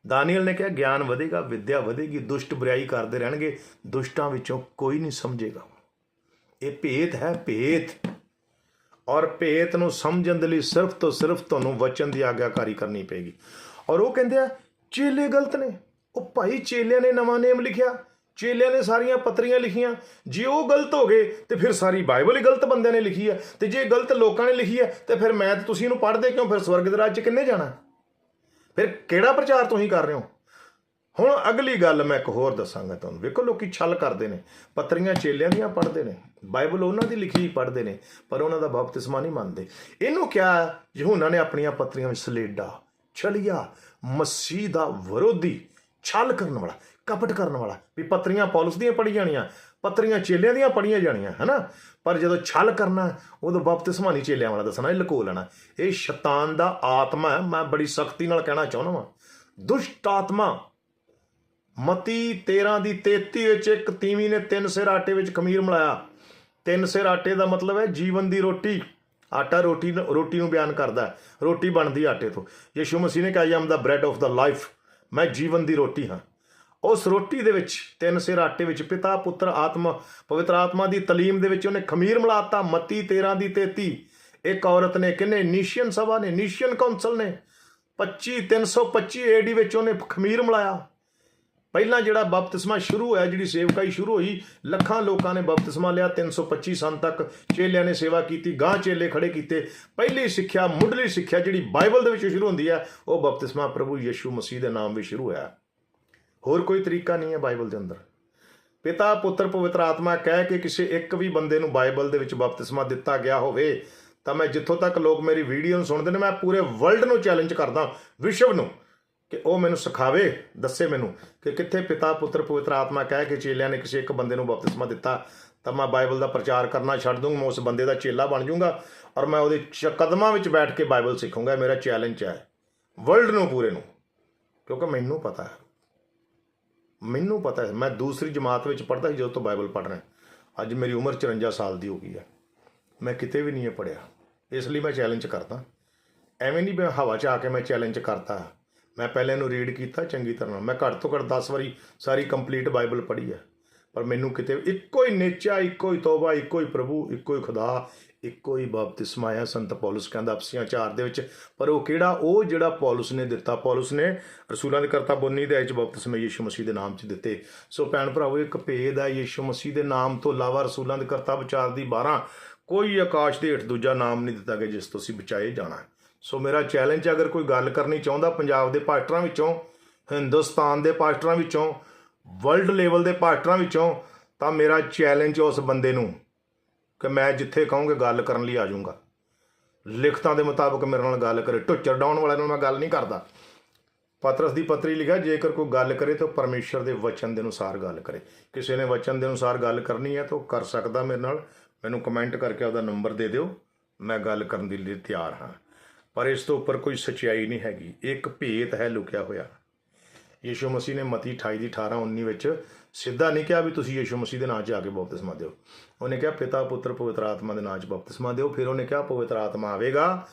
Speaker 1: ਦਾਨੀਅਲ ਨੇ ਕਿਹਾ, ਗਿਆਨ ਵਧੇਗਾ, ਵਿਦਿਆ ਵਧੇਗੀ, ਦੁਸ਼ਟ ਬੁਰਾਈ ਕਰਦੇ ਰਹਿਣਗੇ, ਦੁਸ਼ਟਾਂ ਵਿੱਚੋਂ ਕੋਈ ਨਹੀਂ ਸਮਝੇਗਾ। ਇਹ ਭੇਤ ਹੈ, ਭੇਤ। ਔਰ ਭੇਤ ਨੂੰ ਸਮਝਣ ਦੇ ਲਈ ਸਿਰਫ ਤੋਂ ਸਿਰਫ ਤੁਹਾਨੂੰ ਵਚਨ ਦੀ ਆਗਿਆਕਾਰੀ ਕਰਨੀ ਪਏਗੀ। ਔਰ ਉਹ ਕਹਿੰਦੇ ਆ, ਚੇਲੇ ਗਲਤ ਨੇ। ਉਹ ਭਾਈ ਚੇਲਿਆਂ ਨੇ ਨਵਾਂ ਨੇਮ ਲਿਖਿਆ। ਚੇਲਿਆਂ ਨੇ ਸਾਰੀਆਂ ਪੱਤਰੀਆਂ ਲਿਖੀਆਂ। ਜੇ ਉਹ ਗਲਤ ਹੋ ਗਏ, ਤੇ ਫਿਰ ਸਾਰੀ ਬਾਈਬਲ ਹੀ ਗਲਤ ਬੰਦਿਆਂ ਨੇ ਲਿਖੀ ਹੈ। ਤੇ ਜੇ ਗਲਤ ਲੋਕਾਂ ਨੇ ਲਿਖੀ ਹੈ, ਤੇ ਫਿਰ ਮੈਂ ਤੇ ਤੁਸੀਂ ਇਹਨੂੰ ਪੜ੍ਹਦੇ ਕਿਉਂ? ਫਿਰ ਸਵਰਗ ਦੇ ਰਾਜ 'ਚ ਕਿੰਨੇ ਜਾਣਾ? ਫਿਰ ਕਿਹੜਾ ਪ੍ਰਚਾਰ ਤੁਸੀਂ ਕਰ ਰਹੇ ਹੋ? ਹੁਣ ਅਗਲੀ ਗੱਲ ਮੈਂ ਇੱਕ ਹੋਰ ਦੱਸਾਂਗਾ ਤੁਹਾਨੂੰ। ਵੇਖੋ ਲੋਕੀ ਛਲ ਕਰਦੇ ਨੇ। ਪੱਤਰੀਆਂ ਚੇਲਿਆਂ ਦੀਆਂ ਪੜ੍ਹਦੇ ਨੇ। ਬਾਈਬਲ ਉਹਨਾਂ ਦੀ ਲਿਖੀ ਪੜ੍ਹਦੇ ਨੇ, ਪਰ ਉਹਨਾਂ ਦਾ ਬਪਤਿਸਮਾ ਨਹੀਂ ਮੰਨਦੇ। ਇਹਨੂੰ ਕਿਹਾ, ਯਹੂਨਾ ਨੇ ਆਪਣੀਆਂ ਪੱਤਰੀਆਂ ਵਿੱਚ ਸਲੇਡਾ, ਛਲੀਆ, ਮਸੀਹ ਦਾ ਵਿਰੋਧੀ, ਛਲ ਕਰਨ ਵਾਲਾ। ਕਪਟ ਕਰਨ ਵਾਲਾ। ਵੀ ਪੱਤਰੀਆਂ ਪੌਲਸ ਦੀਆਂ ਪੜ੍ਹੀ ਜਾਣੀਆਂ, ਪੱਤਰੀਆਂ ਚੇਲਿਆਂ ਦੀਆਂ ਪੜ੍ਹੀਆਂ ਜਾਣੀਆਂ, ਹੈਨਾ? ਪਰ ਜਦੋਂ ਛਲ ਕਰਨਾ, ਉਦੋਂ ਬਪਤਿਸਮਾ ਨਹੀਂ ਚੇਲਿਆਂ ਵਾਲਾ ਦੱਸਣਾ, ਇਹ ਲਕੋ ਲੈਣਾ ਇਹ ਸ਼ੈਤਾਨ ਦਾ ਆਤਮਾ ਹੈ, ਮੈਂ ਬੜੀ ਸਖਤੀ ਨਾਲ ਕਹਿਣਾ ਚਾਹੁੰਦਾ ਵਾਂ। ਦੁਸ਼ਟ ਆਤਮਾ, ਮਤੀ 13 ਦੀ 33 ਵਿੱਚ ਇੱਕ ਤੀਵੀਂ ਨੇ ਤਿੰਨ ਸਿਰ ਆਟੇ ਵਿੱਚ ਖਮੀਰ ਮਿਲਾਇਆ। ਤਿੰਨ ਸਿਰ ਆਟੇ ਦਾ ਮਤਲਬ ਹੈ ਜੀਵਨ ਦੀ ਰੋਟੀ। ਆਟਾ ਰੋਟੀ ਨੂੰ- ਰੋਟੀ ਨੂੰ ਬਿਆਨ ਕਰਦਾ ਰੋਟੀ ਬਣਦੀ ਆਟੇ ਤੋਂ। ਯਿਸੂ ਮਸੀਹ ਨੇ ਕਿਹਾ I am the bread of the life. ਮੈਂ ਜੀਵਨ ਦੀ ਰੋਟੀ ਹਾਂ। ਉਸ ਰੋਟੀ ਦੇ ਵਿੱਚ, ਤਿੰਨ ਸਿਰ ਆਟੇ ਵਿੱਚ, ਪਿਤਾ, ਪੁੱਤਰ, ਆਤਮਾ, ਪਵਿੱਤਰ ਆਤਮਾ ਦੀ ਤਲੀਮ ਦੇ ਵਿੱਚ ਉਹਨੇ ਖਮੀਰ ਮਿਲਾਤਾ, ਮਤੀ 13 ਦੀ 33 ਇੱਕ ਔਰਤ ਨੇ ਕਿੰਨੇ? ਨੀਸ਼ੀਅਨ ਸਭਾ ਨੇ, ਨੀਸ਼ੀਅਨ ਕੌਂਸਲ ਨੇ। 25 325 ਏਡੀ ਵਿੱਚ ਉਹਨੇ ਖਮੀਰ ਮਿਲਾਇਆ। ਪਹਿਲਾਂ ਜਿਹੜਾ ਬਪਤਿਸਮਾ ਸ਼ੁਰੂ ਹੋਇਆ, ਜਿਹੜੀ ਸੇਵਕਾਈ ਸ਼ੁਰੂ ਹੋਈ, ਲੱਖਾਂ ਲੋਕਾਂ ਨੇ ਬਪਤਿਸਮਾ ਲਿਆ 325 ਸਾਲ ਤੱਕ ਚੇਲਿਆਂ ਨੇ ਸੇਵਾ ਕੀਤੀ ਗਾਂ ਚੇਲੇ ਖੜੇ ਕੀਤੇ। ਪਹਿਲੀ ਸਿੱਖਿਆ, ਮੁੱਢਲੀ ਸਿੱਖਿਆ ਜਿਹੜੀ ਬਾਈਬਲ ਦੇ ਵਿੱਚ ਸ਼ੁਰੂ ਹੁੰਦੀ ਹੈ ਉਹ ਬਪਤਿਸਮਾ ਪ੍ਰਭੂ ਯਿਸੂ ਮਸੀਹ ਦੇ ਨਾਮ ਵਿੱਚ ਸ਼ੁਰੂ ਹੋਇਆ। ਹੋਰ ਕੋਈ ਤਰੀਕਾ ਨਹੀਂ ਹੈ ਬਾਈਬਲ ਦੇ ਅੰਦਰ। ਪਿਤਾ, ਪੁੱਤਰ, ਪਵਿੱਤਰ ਆਤਮਾ ਕਹਿ ਕੇ ਕਿਸੇ ਇੱਕ ਵੀ ਬੰਦੇ ਨੂੰ ਬਾਈਬਲ ਦੇ ਵਿੱਚ ਬਪਤਿਸਮਾ ਦਿੱਤਾ ਗਿਆ ਹੋਵੇ, ਤਾਂ ਮੈਂ ਜਿੱਥੋਂ ਤੱਕ ਲੋਕ ਮੇਰੀ ਵੀਡੀਓ ਨੂੰ ਸੁਣਦੇ ਨੇ, ਮੈਂ ਪੂਰੇ ਵਰਲਡ ਨੂੰ ਚੈਲੰਜ ਕਰਦਾ ਵਿਸ਼ਵ ਨੂੰ, ਕਿ ਉਹ ਮੈਨੂੰ ਸਿਖਾਵੇ, ਦੱਸੇ ਮੈਨੂੰ ਕਿ ਕਿੱਥੇ ਪਿਤਾ, ਪੁੱਤਰ, ਪਵਿੱਤਰ ਆਤਮਾ ਕਹਿ ਕੇ ਚੇਲਿਆਂ ਨੇ ਕਿਸੇ ਇੱਕ ਬੰਦੇ ਨੂੰ ਬਪਤਿਸਮਾ ਦਿੱਤਾ, ਤਾਂ ਮੈਂ ਬਾਈਬਲ ਦਾ ਪ੍ਰਚਾਰ ਕਰਨਾ ਛੱਡ ਦੂੰਗਾ, ਮੈਂ ਉਸ ਬੰਦੇ ਦਾ ਚੇਲਾ ਬਣ ਜਾਊਂਗਾ ਔਰ ਮੈਂ ਉਹਦੇ ਚ- ਕਦਮਾਂ ਵਿੱਚ ਬੈਠ ਕੇ ਬਾਈਬਲ ਸਿੱਖੂੰਗਾ ਮੇਰਾ ਚੈਲੰਜ ਹੈ। ਵਰਲਡ ਨੂੰ, ਪੂਰੇ ਨੂੰ, ਕਿਉਂਕਿ ਮੈਨੂੰ ਪਤਾ ਹੈ। ਮੈਨੂੰ ਪਤਾ ਹੈ, ਮੈਂ ਦੂਸਰੀ ਜਮਾਤ ਵਿੱਚ ਪੜ੍ਹਦਾ ਸੀ ਜਦੋਂ ਤੋਂ ਬਾਈਬਲ ਪੜ੍ਹ ਰਿਹਾ। ਅੱਜ ਮੇਰੀ ਉਮਰ 54 ਸਾਲ ਦੀ ਹੋ ਗਈ ਹੈ। ਮੈਂ ਕਿਤੇ ਵੀ ਨਹੀਂ ਇਹ ਪੜਿਆ ਇਸ ਲਈ ਮੈਂ ਚੈਲੰਜ ਕਰਦਾ। ਐਵੇਂ ਨਹੀਂ ਮੈਂ ਹਵਾ 'ਚ ਆ ਕੇ ਮੈਂ ਚੈਲੰਜ ਕਰਤਾ ਮੈਂ ਪਹਿਲੇ ਇਹਨੂੰ ਰੀਡ ਕੀਤਾ, ਚੰਗੀ ਤਰ੍ਹਾਂ ਮੈਂ ਘੱਟ ਤੋਂ ਘੱਟ 10 ਵਾਰੀ ਸਾਰੀ ਕੰਪਲੀਟ ਬਾਈਬਲ ਪੜ੍ਹੀ ਹੈ। ਪਰ ਮੈਨੂੰ ਕਿਤੇ ਇੱਕੋ ਹੀ ਨੇਚਾ, ਇੱਕੋ ਹੀ ਤੋਬਾ, ਇੱਕੋ ਹੀ ਪ੍ਰਭੂ, ਇੱਕੋ ਹੀ ਖੁਦਾ ਇੱਕੋ ਹੀ ਬਪਤਿਸਮਾ ਹੈ ਸੰਤ ਪੌਲਸ, ਕਹਿੰਦਾ ਆਪਸੀਆਂ 4 ਦੇ ਵਿੱਚ। ਪਰ ਉਹ ਕਿਹੜਾ? ਉਹ ਜਿਹੜਾ ਪੌਲਸ ਨੇ ਦਿੱਤਾ। ਪੌਲਸ ਨੇ ਰਸੂਲਾਂ ਦੇ ਕਰਤਾ ਬੋਨੀ ਦੇ ਵਿੱਚ ਬਪਤਿਸਮੇ ਯੀਸ਼ੂ ਮਸੀਹ ਦੇ ਨਾਮ 'ਚ ਦਿੱਤੇ। ਸੋ ਭੈਣ ਭਰਾਵੋ, ਇੱਕ ਭੇਦ ਹੈ ਯੀਸ਼ੂ ਮਸੀਹ ਦੇ ਨਾਮ ਤੋਂ ਇਲਾਵਾ ਰਸੂਲਾਂ ਦੇ ਕਰਤਾ ਵਿਚਾਰ ਦੀ 12 ਕੋਈ ਆਕਾਸ਼ ਦੇ ਹੇਠ ਦੂਜਾ ਨਾਮ ਨਹੀਂ ਦਿੱਤਾ ਗਿਆ ਜਿਸ ਤੋਂ ਅਸੀਂ ਬਚਾਏ ਜਾਣਾ ਹੈ। ਸੋ ਮੇਰਾ ਚੈਲੰਜ ਅਗਰ ਕੋਈ ਗੱਲ ਕਰਨੀ ਚਾਹੁੰਦਾ ਪੰਜਾਬ ਦੇ ਪਾਸਟਰਾਂ ਵਿੱਚੋਂ, ਹਿੰਦੁਸਤਾਨ ਦੇ ਪਾਸਟਰਾਂ ਵਿੱਚੋਂ ਵਰਲਡ ਲੈਵਲ ਦੇ ਪਾਸਟਰਾਂ ਵਿੱਚੋਂ, ਤਾਂ ਮੇਰਾ ਚੈਲੰਜ ਉਸ ਬੰਦੇ ਨੂੰ ਕਿ ਮੈਂ ਜਿੱਥੇ ਕਹੂੰਗਾ ਗੱਲ ਕਰਨ ਲਈ ਆ ਜਾਊਂਗਾ। ਲਿਖਤਾਂ ਦੇ ਮੁਤਾਬਕ ਮੇਰੇ ਨਾਲ ਗੱਲ ਕਰੇ। ਟੁੱਚਰ ਡਾਉਣ ਵਾਲਿਆਂ ਨਾਲ ਮੈਂ ਗੱਲ ਨਹੀਂ ਕਰਦਾ। ਪਤਰਸ ਦੀ ਪੱਤਰੀ ਲਿਖਿਆ, ਜੇਕਰ ਕੋਈ ਗੱਲ ਕਰੇ ਤਾਂ ਪਰਮੇਸ਼ਰ ਦੇ ਵਚਨ ਦੇ ਅਨੁਸਾਰ ਗੱਲ ਕਰੇ। ਕਿਸੇ ਨੇ ਵਚਨ ਦੇ ਅਨੁਸਾਰ ਗੱਲ ਕਰਨੀ ਹੈ ਤਾਂ ਉਹ ਕਰ ਸਕਦਾ ਮੇਰੇ ਨਾਲ। ਮੈਨੂੰ ਕਮੈਂਟ ਕਰਕੇ ਉਹਦਾ ਨੰਬਰ ਦੇ ਦਿਓ। ਮੈਂ ਗੱਲ ਕਰਨ ਦੇ ਲਈ ਤਿਆਰ ਹਾਂ। ਪਰ ਇਸ ਤੋਂ ਉੱਪਰ ਕੋਈ ਸਚਾਈ ਨਹੀਂ ਹੈਗੀ। ਇੱਕ ਭੇਤ ਹੈ ਲੁਕਿਆ ਹੋਇਆ। ਯੀਸ਼ੂ ਮਸੀਹ ਨੇ ਮਤੀ 28 ਦੀ 18 19 ਵਿੱਚ ਸਿੱਧਾ ਨਹੀਂ ਕਿਹਾ ਵੀ ਤੁਸੀਂ ਯੀਸ਼ੂ ਮਸੀਹ ਦੇ ਨਾਂ 'ਚ ਆ ਕੇ ਬਪਤਿਸਮਾ ਦਿਓ। ਉਹਨੇ ਕਿਹਾ, ਪਿਤਾ, ਪੁੱਤਰ, ਪਵਿੱਤਰ ਆਤਮਾ ਦੇ ਨਾਂ 'ਚ ਬਪਤਿਸਮਾ ਦਿਓ। ਫਿਰ ਉਹਨੇ ਕਿਹਾ, ਪਵਿੱਤਰ ਆਤਮਾ ਆਵੇਗਾ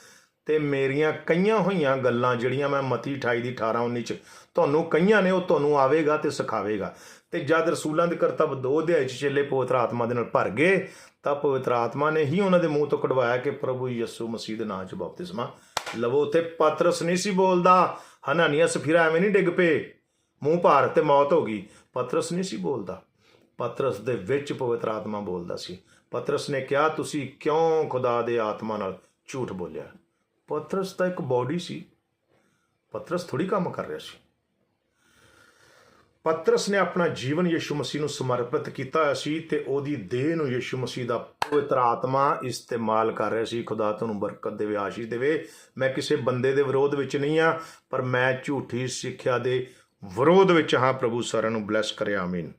Speaker 1: ਤੇ ਮੇਰੀਆਂ ਕਈਆਂ ਹੋਈਆਂ ਗੱਲਾਂ ਜਿਹੜੀਆਂ ਮੈਂ ਮਤੀ 28 ਦੀ 18 19 ਚ ਤੁਹਾਨੂੰ ਕਈਆਂ ਨੇ, ਉਹ ਤੁਹਾਨੂੰ ਆਵੇਗਾ ਤੇ ਸਿਖਾਵੇਗਾ। ਤੇ ਜਦ ਰਸੂਲਾਂ ਦੇ ਕਰਤੱਵ ਦੋ ਅਧਿਆਇ ਚ ਚੇਲੇ ਪਵਿੱਤਰ ਆਤਮਾ ਦੇ ਨਾਲ ਭਰ ਗਏ, ਤਾਂ ਪਵਿੱਤਰ ਆਤਮਾ ਨੇ ਹੀ ਉਹਨਾਂ ਦੇ ਮੂੰਹ ਤੋਂ ਕਢਵਾਇਆ ਕਿ ਪ੍ਰਭੂ ਯਿਸੂ ਮਸੀਹ ਦੇ ਨਾਂ 'ਚ ਬਪਤਿਸਮਾ ਲਵੋ। ਤੇ ਪਾਤਰਸ ਨਹੀਂ ਸੀ ਬੋਲਦਾ। ਹਨਾਨੀਆ, ਸਫੀਰਾ ਐਵੇਂ ਨਹੀਂ ਡਿੱਗ ਪਏ। ਮੂੰਹ ਭਾਰ ਤੇ ਮੌਤ ਹੋ ਗਈ। ਪਤਰਸ ਨਹੀਂ ਸੀ ਬੋਲਦਾ। ਪਤਰਸ ਦੇ ਵਿੱਚ ਪਵਿੱਤਰ ਆਤਮਾ ਬੋਲਦਾ ਸੀ। ਪਤਰਸ ਨੇ ਕਿਹਾ, ਤੁਸੀਂ ਕਿਉਂ ਖੁਦਾ ਦੇ ਆਤਮਾ ਨਾਲ ਝੂਠ ਬੋਲਿਆ? ਪਤਰਸ ਤਾਂ ਇੱਕ ਬਾਡੀ ਸੀ। ਪਤਰਸ ਥੋੜੀ ਕੰਮ ਕਰ ਰਿਹਾ ਸੀ। ਪਤਰਸ ਨੇ ਆਪਣਾ ਜੀਵਨ ਯਿਸੂ ਮਸੀਹ ਨੂੰ ਸਮਰਪਿਤ ਕੀਤਾ ਹੋਇਆ ਸੀ ਤੇ ਉਹਦੀ ਦੇਹ ਨੂੰ ਯਿਸੂ ਮਸੀਹ ਦਾ ਪਵਿੱਤਰ ਆਤਮਾ ਇਸਤੇਮਾਲ ਕਰ ਰਿਹਾ ਸੀ। ਖੁਦਾ ਤੁਹਾਨੂੰ ਬਰਕਤ ਦੇਵੇ, ਆਸ਼ੀਸ਼ ਦੇਵੇ। ਮੈਂ ਕਿਸੇ ਬੰਦੇ ਦੇ ਵਿਰੋਧ ਵਿੱਚ ਨਹੀਂ ਆ ਪਰ ਮੈਂ ਝੂਠੀ ਸਿੱਖਿਆ ਦੇ ਵਿਰੋਧ ਵਿੱਚ ਹਾਂ ਪ੍ਰਭੂ ਸਾਰਿਆਂ ਨੂੰ ਬਲੈਸ ਕਰੇ ਆਮੀਨ।